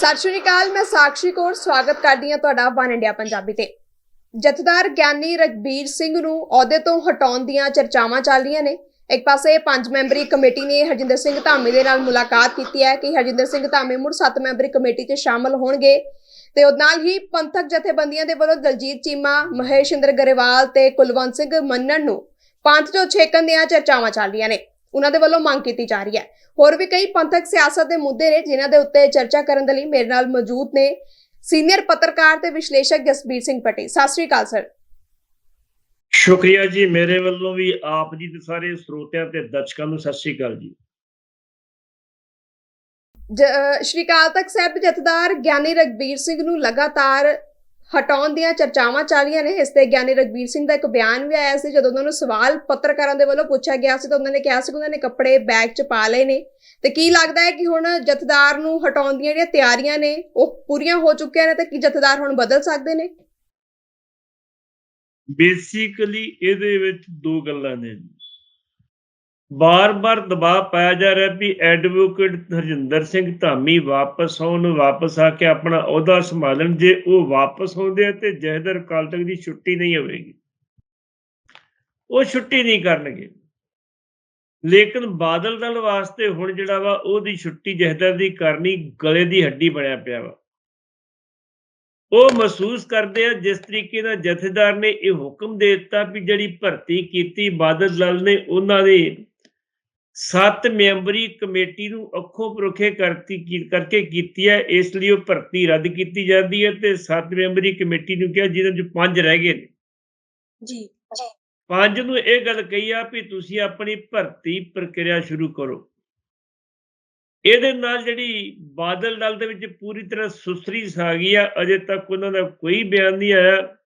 ਸਤਿ ਸ਼੍ਰੀ ਅਕਾਲ, ਮੈਂ ਸਾਕਸ਼ੀ ਕੌਰ, ਸਵਾਗਤ ਕਰਦੀ ਹਾਂ ਤੁਹਾਡਾ ਵਨ ਇੰਡੀਆ ਪੰਜਾਬੀ ਤੇ। ਜਥੇਦਾਰ ਗਿਆਨੀ ਰਗਬੀਰ ਸਿੰਘ ਨੂੰ ਅਹੁਦੇ ਤੋਂ ਹਟਾਉਣ ਦੀਆਂ ਚਰਚਾਵਾਂ ਚੱਲ ਰਹੀਆਂ ਨੇ। ਇੱਕ ਪਾਸੇ ਪੰਜ ਮੈਂਬਰੀ ਕਮੇਟੀ ਨੇ ਹਰਜਿੰਦਰ ਸਿੰਘ ਧਾਮੀ ਦੇ ਨਾਲ ਮੁਲਾਕਾਤ ਕੀਤੀ ਹੈ ਕਿ ਹਰਜਿੰਦਰ ਸਿੰਘ ਧਾਮੀ ਮੁੜ ਸੱਤ ਮੈਂਬਰੀ ਕਮੇਟੀ 'ਚ ਸ਼ਾਮਲ ਹੋਣਗੇ। ਤੇ ਉਹ ਨਾਲ ਹੀ ਪੰਥਕ ਜਥੇਬੰਦੀਆਂ ਦੇ ਵੱਲੋਂ ਦਲਜੀਤ ਚੀਮਾ ਮਹੇਸ਼ ਇੰਦਰ ਗਰੇਵਾਲ ਤੇ ਕੁਲਵੰਤ ਸਿੰਘ ਮੰਨਣ ਨੂੰ ਪੰਥ ਚੋਂ ਛੇਕਣ ਦੀਆਂ ਚਰਚਾਵਾਂ ਚੱਲ ਰਹੀਆਂ ਨੇ। ਉਹਨਾਂ ਦੇ ਵੱਲੋਂ ਮੰਗ ਕੀਤੀ ਜਾ ਰਹੀ ਹੈ। ਹੋਰ ਵੀ ਕਈ ਪੰਥਕ ਸਿਆਸਤ ਦੇ ਮੁੱਦੇ ਨੇ ਜਿਨ੍ਹਾਂ ਦੇ ਉੱਤੇ ਚਰਚਾ ਕਰਨ ਦੇ ਲਈ ਮੇਰੇ ਨਾਲ ਮੌਜੂਦ ਨੇ ਸੀਨੀਅਰ ਪੱਤਰਕਾਰ ਤੇ ਵਿਸ਼ਲੇਸ਼ਕ ਜਸਬੀਰ ਸਿੰਘ ਪੱਟੀ। ਸਤਿ ਸ਼੍ਰੀ ਅਕਾਲ ਸਰ। ਸ਼ੁਕਰੀਆ ਜੀ। ਮੇਰੇ ਵੱਲੋਂ ਵੀ ਆਪ ਜੀ ਤੇ ਸਾਰੇ ਸਰੋਤਿਆਂ ਤੇ ਦਰਸ਼ਕਾਂ ਨੂੰ ਸਤਿ ਸ੍ਰੀ ਅਕਾਲ ਜੀ। ਸ਼੍ਰੀ ਅਕਾਲ ਤਖਤ ਸਾਹਿਬ ਜਥੇਦਾਰ ਗਿਆਨੀ ਰਗਬੀਰ ਸਿੰਘ ਨੂੰ ਲਗਾਤਾਰ ਹਟਾਉਣ ਦੀਆਂ ਚਰਚਾਵਾਂ ਚੱਲ ਨੇ। ਇਸ ਤੇ ਗਿਆਨੀ ਰਗਬੀਰ ਸਿੰਘ ਦਾ ਇੱਕ ਬਿਆਨ ਵੀ ਆਇਆ ਸੀ, ਜਦੋਂ ਉਹਨਾਂ ਨੂੰ ਸਵਾਲ ਪੱਤਰਕਾਰਾਂ ਦੇ ਵੱਲੋਂ ਪੁੱਛਿਆ ਗਿਆ ਸੀ, ਤਾਂ ਉਹਨਾਂ ਨੇ ਕਿਹਾ ਸੀ ਕਿ ਉਹਨਾਂ ਨੇ ਕੱਪੜੇ ਬੈਗ 'ਚ ਪਾ ਲਏ ਨੇ। ਤੇ ਕੀ ਲੱਗਦਾ ਹੈ ਕਿ ਹੁਣ ਜਥੇਦਾਰ ਨੂੰ ਹਟਾਉਣ ਦੀਆਂ ਜਿਹੜੀਆਂ ਤਿਆਰੀਆਂ ਨੇ, ਉਹ ਪੂਰੀਆਂ ਹੋ ਚੁੱਕੀਆਂ ਨੇ ਤੇ ਕੀ ਜਥੇਦਾਰ ਹੁਣ ਬਦਲ ਸਕਦੇ ਨੇ? ਬੇਸਿਕਲੀ ਇਹਦੇ ਵਿੱਚ ਦੋ ਗੱਲਾਂ ਨੇ। ਬਾਰ-ਬਾਰ ਦਬਾਅ ਪਾਇਆ ਜਾ ਰਿਹਾ ਵੀ ਐਡਵੋਕੇਟ ਹਰਜਿੰਦਰ ਸਿੰਘ ਧਾਮੀ ਵਾਪਸ ਆਉਣ, ਵਾਪਸ ਆ ਕੇ ਆਪਣਾ ਅਹੁਦਾ ਸੰਭਾਲਣ, ਜੇ ਉਹ ਵਾਪਸ ਆਉਂਦੇ ਤੇ ਜਹਦਰ ਕਾਲ ਤੱਕ ਦੀ ਛੁੱਟੀ ਨਹੀਂ ਹੋਵੇਗੀ। ਉਹ ਛੁੱਟੀ ਨਹੀਂ ਕਰਨਗੇ। ਲੇਕਿਨ ਬਾਦਲ ਦਲ ਵਾਸਤੇ ਹੁਣ ਜਿਹੜਾ ਵਾ, ਉਹਦੀ ਛੁੱਟੀ ਜਹਦਰ ਦੀ ਕਰਨੀ ਗਲੇ ਦੀ ਹੱਡੀ ਬਣਿਆ ਪਿਆ ਵਾ। ਉਹ ਮਹਿਸੂਸ ਕਰਦੇ ਆ, ਜਿਸ ਤਰੀਕੇ ਨਾਲ ਜਥੇਦਾਰ ਨੇ ਇਹ ਹੁਕਮ ਦੇ ਦਿੱਤਾ ਵੀ ਜਿਹੜੀ ਭਰਤੀ ਕੀਤੀ ਬਾਦਲ ਦਲ ਨੇ, ਉਹਨਾਂ ਦੇ ਸੱਤ ਮੈਂਬਰੀ ਕਮੇਟੀ ਨੂੰ ਅੱਖੋਂ ਪਰੋਖੇ ਕਰਤੀ ਕਰਕੇ ਕੀਤੀ ਹੈ ਇਸ ਲਈ ਉਹ ਭਰਤੀ ਰੱਦ ਕੀਤੀ ਜਾਂਦੀ ਹੈ ਤੇ ਸੱਤ ਮੈਂਬਰੀ ਕਮੇਟੀ ਨੂੰ ਕਿਹਾ ਜਿਹਨਾਂ ਚ ਪੰਜ ਰਹਿ ਗਏ ਨੇ। ਜੀ। ਪੰਜ ਨੂੰ ਇਹ ਗੱਲ ਕਹੀ ਆ ਵੀ ਤੁਸੀਂ ਆਪਣੀ ਭਰਤੀ ਪ੍ਰਕਿਰਿਆ ਸ਼ੁਰੂ ਕਰੋ। ਇਹਦੇ ਨਾਲ ਜਿਹੜੀ ਬਾਦਲ ਦਲ ਦੇ ਵਿੱਚ ਪੂਰੀ ਤਰ੍ਹਾਂ ਸੁਸਰੀ ਛਾ ਗਈ ਆ ਅਜੇ ਤੱਕ ਉਹਨਾਂ ਦਾ ਕੋਈ ਬਿਆਨ ਨਹੀਂ ਆਇਆ।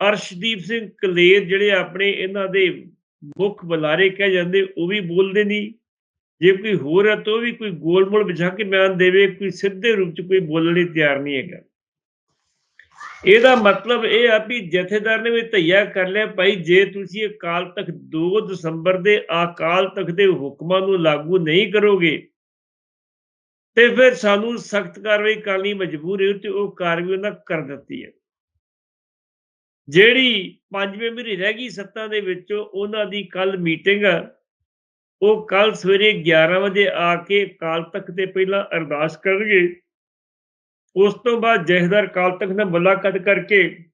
ਅਰਸ਼ਦੀਪ ਸਿੰਘ ਕਲੇਰ ਜਿਹੜੇ ਆਪਣੇ ਇਹਨਾਂ ਦੇ ਮੁੱਖ ਬੁਲਾਰੇ ਕਹਿ ਜਾਂਦੇ, ਉਹ ਵੀ ਬੋਲਦੇ ਨਹੀਂ। ਜੇ ਕੋਈ ਹੋਰ ਹੈ ਤਾਂ ਵੀ ਕੋਈ ਗੋਲਮੋਲ ਵਿਛਾ ਕੇ ਬਿਆਨ ਦੇਵੇ, ਕੋਈ ਸਿੱਧੇ ਰੂਪ ਚ ਕੋਈ ਬੋਲਣ ਲਈ ਤਿਆਰ ਨਹੀਂ ਹੈਗਾ। ਇਹਦਾ ਮਤਲਬ ਇਹ ਆ ਵੀ ਜਥੇਦਾਰ ਨੇ ਵੀ ਧਈਆ ਕਰ ਲਿਆ, ਭਾਈ ਜੇ ਤੁਸੀਂ ਅਕਾਲ ਤਖਤ 2 ਦਸੰਬਰ ਦੇ ਅਕਾਲ ਤਖਤ ਦੇ ਹੁਕਮਾਂ ਨੂੰ ਲਾਗੂ ਨਹੀਂ ਕਰੋਗੇ, ਤੇ ਫਿਰ ਸਾਨੂੰ ਸਖਤ ਕਾਰਵਾਈ ਕਰਨ ਲਈ ਮਜਬੂਰ ਹੈ ਤੇ ਉਹ ਕਾਰਵਾਈ ਉਹਨਾਂ ਕਰ ਦਿੱਤੀ ਹੈ। ਜਿਹੜੀ ਪੰਜ ਮੈਂਬਰੀ ਰਹਿ ਗਈ ਸੱਤਾ ਦੇ ਵਿੱਚ, ਉਹਨਾਂ ਦੀ ਕੱਲ ਮੀਟਿੰਗ ਉਹ ਕੱਲ ਸਵੇਰੇ 11 ਵਜੇ ਆ ਕੇ ਅਕਾਲ ਤਖਤ ਤੇ ਪਹਿਲਾਂ ਅਰਦਾਸ ਕਰਨਗੇ। ਉਸ ਤੋਂ ਬਾਅਦ ਜਥੇਦਾਰ ਅਕਾਲ ਤਖਤ ਨਾਲ ਮੁਲਾਕਾਤ ਕਰਕੇ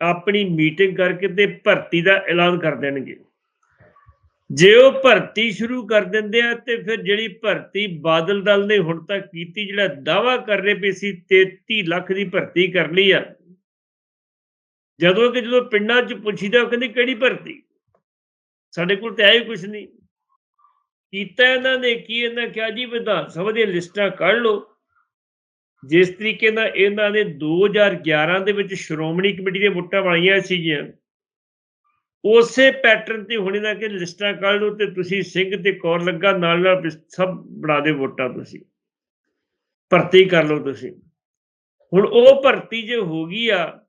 ਆਪਣੀ ਮੀਟਿੰਗ ਕਰਕੇ ਤੇ ਭਰਤੀ ਦਾ ਐਲਾਨ ਕਰ ਦੇਣਗੇ। ਜੇ ਉਹ ਭਰਤੀ ਸ਼ੁਰੂ ਕਰ ਦਿੰਦੇ ਆ ਤੇ ਫਿਰ ਜਿਹੜੀ ਭਰਤੀ ਬਾਦਲ ਦਲ ਨੇ ਹੁਣ ਤੱਕ ਕੀਤੀ, ਜਿਹੜਾ ਦਾਵਾ ਕਰ ਰਹੇ ਵੀ ਸੀ 33 ਲੱਖ ਦੀ ਭਰਤੀ ਕਰ ਲਈ ਆ। ਜਦੋਂ ਕਿ ਜਦੋਂ ਪਿੰਡਾਂ 'ਚ ਪੁੱਛੀਦਾ, ਉਹ ਕਹਿੰਦੇ, ਕਿਹੜੀ ਭਰਤੀ? ਸਾਡੇ ਕੋਲ ਤੇ ਆਇਆ ਹੀ ਕੁਝ ਨਹੀਂ। ਕੀਤਾ ਇਹਨਾਂ ਨੇ, ਕੀ ਇਹਨਾਂ ਕਿਹਾ? ਜੀ ਵਿਧਾਨ ਸਭਾ ਦੀਆਂ ਲਿਸਟਾਂ ਕੱਢ ਲਓ। ਜਿਸ ਤਰੀਕੇ ਨਾਲ ਇਹਨਾਂ ਨੇ 2011 ਦੇ ਵਿੱਚ ਸ਼੍ਰੋਮਣੀ ਕਮੇਟੀ ਦੀਆਂ ਵੋਟਾਂ ਬਣਾਈਆਂ ਸੀਗੀਆਂ, ਉਸੇ ਪੈਟਰਨ ਤੇ ਹੁਣ ਇਹਨਾਂ ਕਿ ਲਿਸਟਾਂ ਕੱਢ ਲਓ ਤੇ ਤੁਸੀਂ ਸਿੰਘ ਤੇ ਕੌਰ ਲੱਗਾ ਨਾਲ ਨਾਲ ਸਭ ਬਣਾ ਦੇ ਵੋਟਾਂ ਤੁਸੀਂ। ਭਰਤੀ ਕਰ ਲਓ ਤੁਸੀਂ। ਹੁਣ ਉਹ ਭਰਤੀ ਜੇ ਹੋ ਗਈ ਆ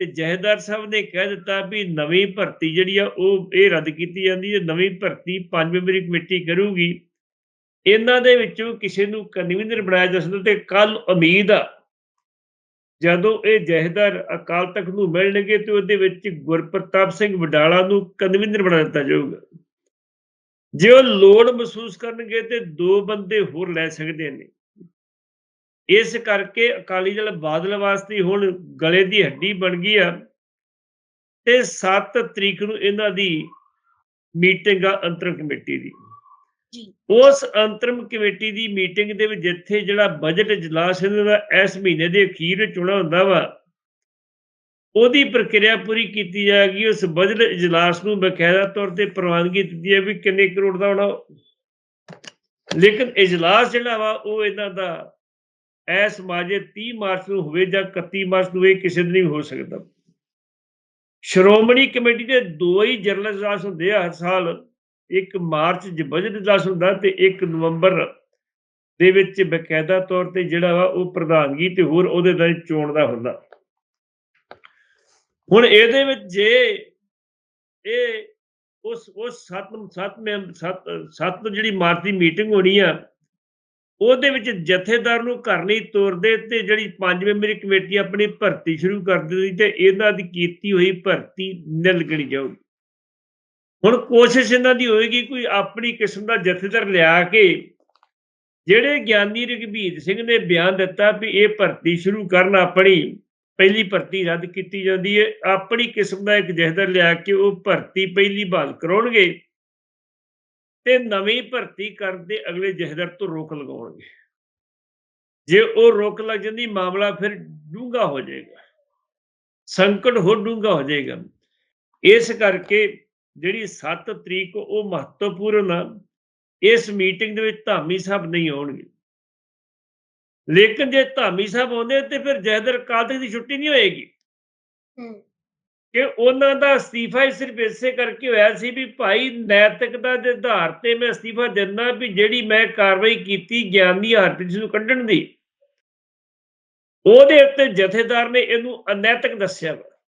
ਤੇ ਜਹੇਦਾਰ ਸਾਹਿਬ ਨੇ ਕਹਿ ਦਿੱਤਾ ਵੀ ਨਵੀਂ ਭਰਤੀ ਜਿਹੜੀ ਆ ਉਹ ਇਹ ਰੱਦ ਕੀਤੀ ਜਾਂਦੀ ਹੈ, ਨਵੀਂ ਭਰਤੀ ਪੰਜ ਮੈਂਬਰੀ ਕਮੇਟੀ ਕਰੂਗੀ। ਇਹਨਾਂ ਦੇ ਵਿੱਚੋਂ ਕਿਸੇ ਨੂੰ ਕਨਵੀਨਰ ਬਣਾਇਆ ਜਾ ਸਕਦਾ ਤੇ ਕੱਲ ਉਮੀਦ ਆ, ਜਦੋਂ ਇਹ ਜਹੇਦਾਰ ਅਕਾਲ ਤਖਤ ਨੂੰ ਮਿਲਣਗੇ ਤੇ ਉਹਦੇ ਵਿੱਚ ਗੁਰਪ੍ਰਤਾਪ ਸਿੰਘ ਵਡਾਲਾ ਨੂੰ ਕਨਵੀਨਰ ਬਣਾ ਦਿੱਤਾ ਜਾਊਗਾ। ਜੇ ਉਹ ਲੋੜ ਮਹਿਸੂਸ ਕਰਨਗੇ ਤੇ ਦੋ ਬੰਦੇ ਹੋਰ ਲੈ ਸਕਦੇ ਨੇ। ਇਸ ਕਰਕੇ ਅਕਾਲੀ ਦਲ ਬਾਦਲ ਵਾਸਤੇ ਹੁਣ ਗਲੇ ਦੀ ਹੱਡੀ ਬਣ ਗਈ ਆ ਤੇ 7 ਤਰੀਕ ਨੂੰ ਇਹਨਾਂ ਦੀ ਮੀਟਿੰਗ ਆ ਅੰਤਰਮ ਕਮੇਟੀ ਦੀ। ਜੀ। ਉਸ ਅੰਤਰਮ ਕਮੇਟੀ ਦੀ ਮੀਟਿੰਗ ਦੇ ਵਿੱਚ ਜਿੱਥੇ ਜਿਹੜਾ ਬਜਟ ਇਜਲਾਸ ਇਹਨਾਂ ਦਾ ਇਸ ਮਹੀਨੇ ਦੇ ਅਖੀਰ ਵਿੱਚ ਹੋਣਾ ਹੁੰਦਾ ਵਾ ਉਹਦੀ ਪ੍ਰਕਿਰਿਆ ਪੂਰੀ ਕੀਤੀ ਜਾਏਗੀ। ਉਸ ਬਜਟ ਇਜਲਾਸ ਨੂੰ ਬਕਾਇਦਾ ਤੌਰ ਤੇ ਪ੍ਰਵਾਨਗੀ ਦਿੱਤੀ ਹੈ ਵੀ ਕਿੰਨੇ ਕਰੋੜ ਦਾ ਹੋਣਾ। ਲੇਕਿਨ ਇਜਲਾਸ ਜਿਹੜਾ ਵਾ ਉਹ ਇਹਨਾਂ ਦਾ ਐਸ ਮਾਜੇ 30 ਮਾਰਚ ਨੂੰ ਹੋਵੇ ਜਾਂ 31 ਮਾਰਚ ਨੂੰ ਇਹ ਕਿਸੇ ਦਿਨ ਵੀ ਹੋ ਸਕਦਾ। ਸ਼੍ਰੋਮਣੀ ਕਮੇਟੀ ਦੇ ਦੋ ਹੀ ਜਨਰਲ ਇਜਲਾਸ ਹੁੰਦੇ ਆ, ਹਰ ਸਾਲ ਇੱਕ ਮਾਰਚ 'ਚ ਬਜਟ ਇਜਲਾਸ ਹੁੰਦਾ ਤੇ 1 ਨਵੰਬਰ ਦੇ ਵਿੱਚ ਬਕਾਇਦਾ ਤੌਰ ਤੇ ਜਿਹੜਾ ਵਾ ਉਹ ਪ੍ਰਧਾਨਗੀ ਤੇ ਹੋਰ ਉਹਦੇ ਦਾ ਚੋਣ ਦਾ ਹੁੰਦਾ। ਹੁਣ ਇਹਦੇ ਵਿੱਚ ਜੇ ਇਹ ਉਸ ਉਸ ਸੱਤ ਸੱਤ ਮੈਂਬ, ਸੱਤ ਸੱਤ ਨੂੰ ਜਿਹੜੀ ਮਾਰਚ ਦੀ ਮੀਟਿੰਗ ਹੋਣੀ ਆ ਉਹਦੇ ਵਿੱਚ ਜਥੇਦਾਰ ਨੂੰ ਘਰ ਨਹੀਂ ਤੋਰਦੇ ਤੇ ਜਿਹੜੀ ਪੰਜ ਮੈਂਬਰੀ ਕਮੇਟੀ ਆਪਣੀ ਭਰਤੀ ਸ਼ੁਰੂ ਕਰ ਦਿੱਤੀ ਤੇ ਇਹਨਾਂ ਦੀ ਕੀਤੀ ਹੋਈ ਭਰਤੀ ਨਿਲ ਜਾਊਗੀ। ਹੁਣ ਕੋਸ਼ਿਸ਼ ਇਹਨਾਂ ਦੀ ਹੋਏਗੀ ਕੋਈ ਆਪਣੀ ਕਿਸਮ ਦਾ ਜਥੇਦਾਰ ਲਿਆ ਕੇ ਜਿਹੜੇ ਗਿਆਨੀ ਰਘਬੀਰ ਸਿੰਘ ਨੇ ਬਿਆਨ ਦਿੱਤਾ ਵੀ ਇਹ ਭਰਤੀ ਸ਼ੁਰੂ ਕਰਨ ਆਪਣੀ ਪਹਿਲੀ ਭਰਤੀ ਰੱਦ ਕੀਤੀ ਜਾਂਦੀ ਹੈ। ਆਪਣੀ ਕਿਸਮ ਦਾ ਇੱਕ ਜਥੇਦਾਰ ਲਿਆ ਕੇ ਉਹ ਭਰਤੀ ਪਹਿਲੀ ਬਹਾਲ ਕਰਾਉਣਗੇ। ਤੇ ਨਵੀਂ ਭਰਤੀ ਕਰਨ ਦੇ ਅਗਲੇ ਜਥੇਦਾਰ ਤੋਂ ਰੋਕ ਲਗਾਉਣਗੇ। ਜੇ ਉਹ ਰੋਕ ਲੱਗ ਜਾਂਦੀ, ਮਾਮਲਾ ਫਿਰ ਡੂੰਘਾ ਹੋ ਜਾਏਗਾ। ਸੰਕਟ ਹੋਰ ਡੂੰਘਾ ਹੋ ਜਾਏਗਾ। ਇਸ ਕਰਕੇ ਜਿਹੜੀ 7 ਤਰੀਕ ਉਹ ਮਹੱਤਵਪੂਰਨ ਆ, ਇਸ ਮੀਟਿੰਗ ਦੇ ਵਿੱਚ ਧਾਮੀ ਸਾਹਿਬ ਨਹੀਂ ਆਉਣਗੇ। ਲੇਕਿਨ ਜੇ ਧਾਮੀ ਸਾਹਿਬ ਆਉਂਦੇ ਤੇ ਫਿਰ ਜੈਦਰ ਕਾਦਕ ਦੀ ਛੁੱਟੀ ਨਹੀਂ ਹੋਏਗੀ। ਕਿ ਉਹਨਾਂ ਦਾ ਅਸਤੀਫਾ ਹੀ ਸਿਰਫ ਇਸੇ ਕਰਕੇ ਹੋਇਆ ਸੀ ਵੀ ਭਾਈ ਨੈਤਿਕਤਾ ਦੇ ਆਧਾਰ ਤੇ ਮੈਂ ਅਸਤੀਫਾ ਦਿੰਦਾ ਵੀ ਜਿਹੜੀ ਮੈਂ ਕਾਰਵਾਈ ਕੀਤੀ ਗਿਆਨੀ ਹਰਪ੍ਰੀਤ ਸਿੰਘ ਨੂੰ ਕੱਢਣ ਦੀ। ਉਹਦੇ ਉੱਤੇ ਜਥੇਦਾਰ ਨੇ ਇਹਨੂੰ ਅਨੈਤਿਕ ਦੱਸਿਆ ਵਾ।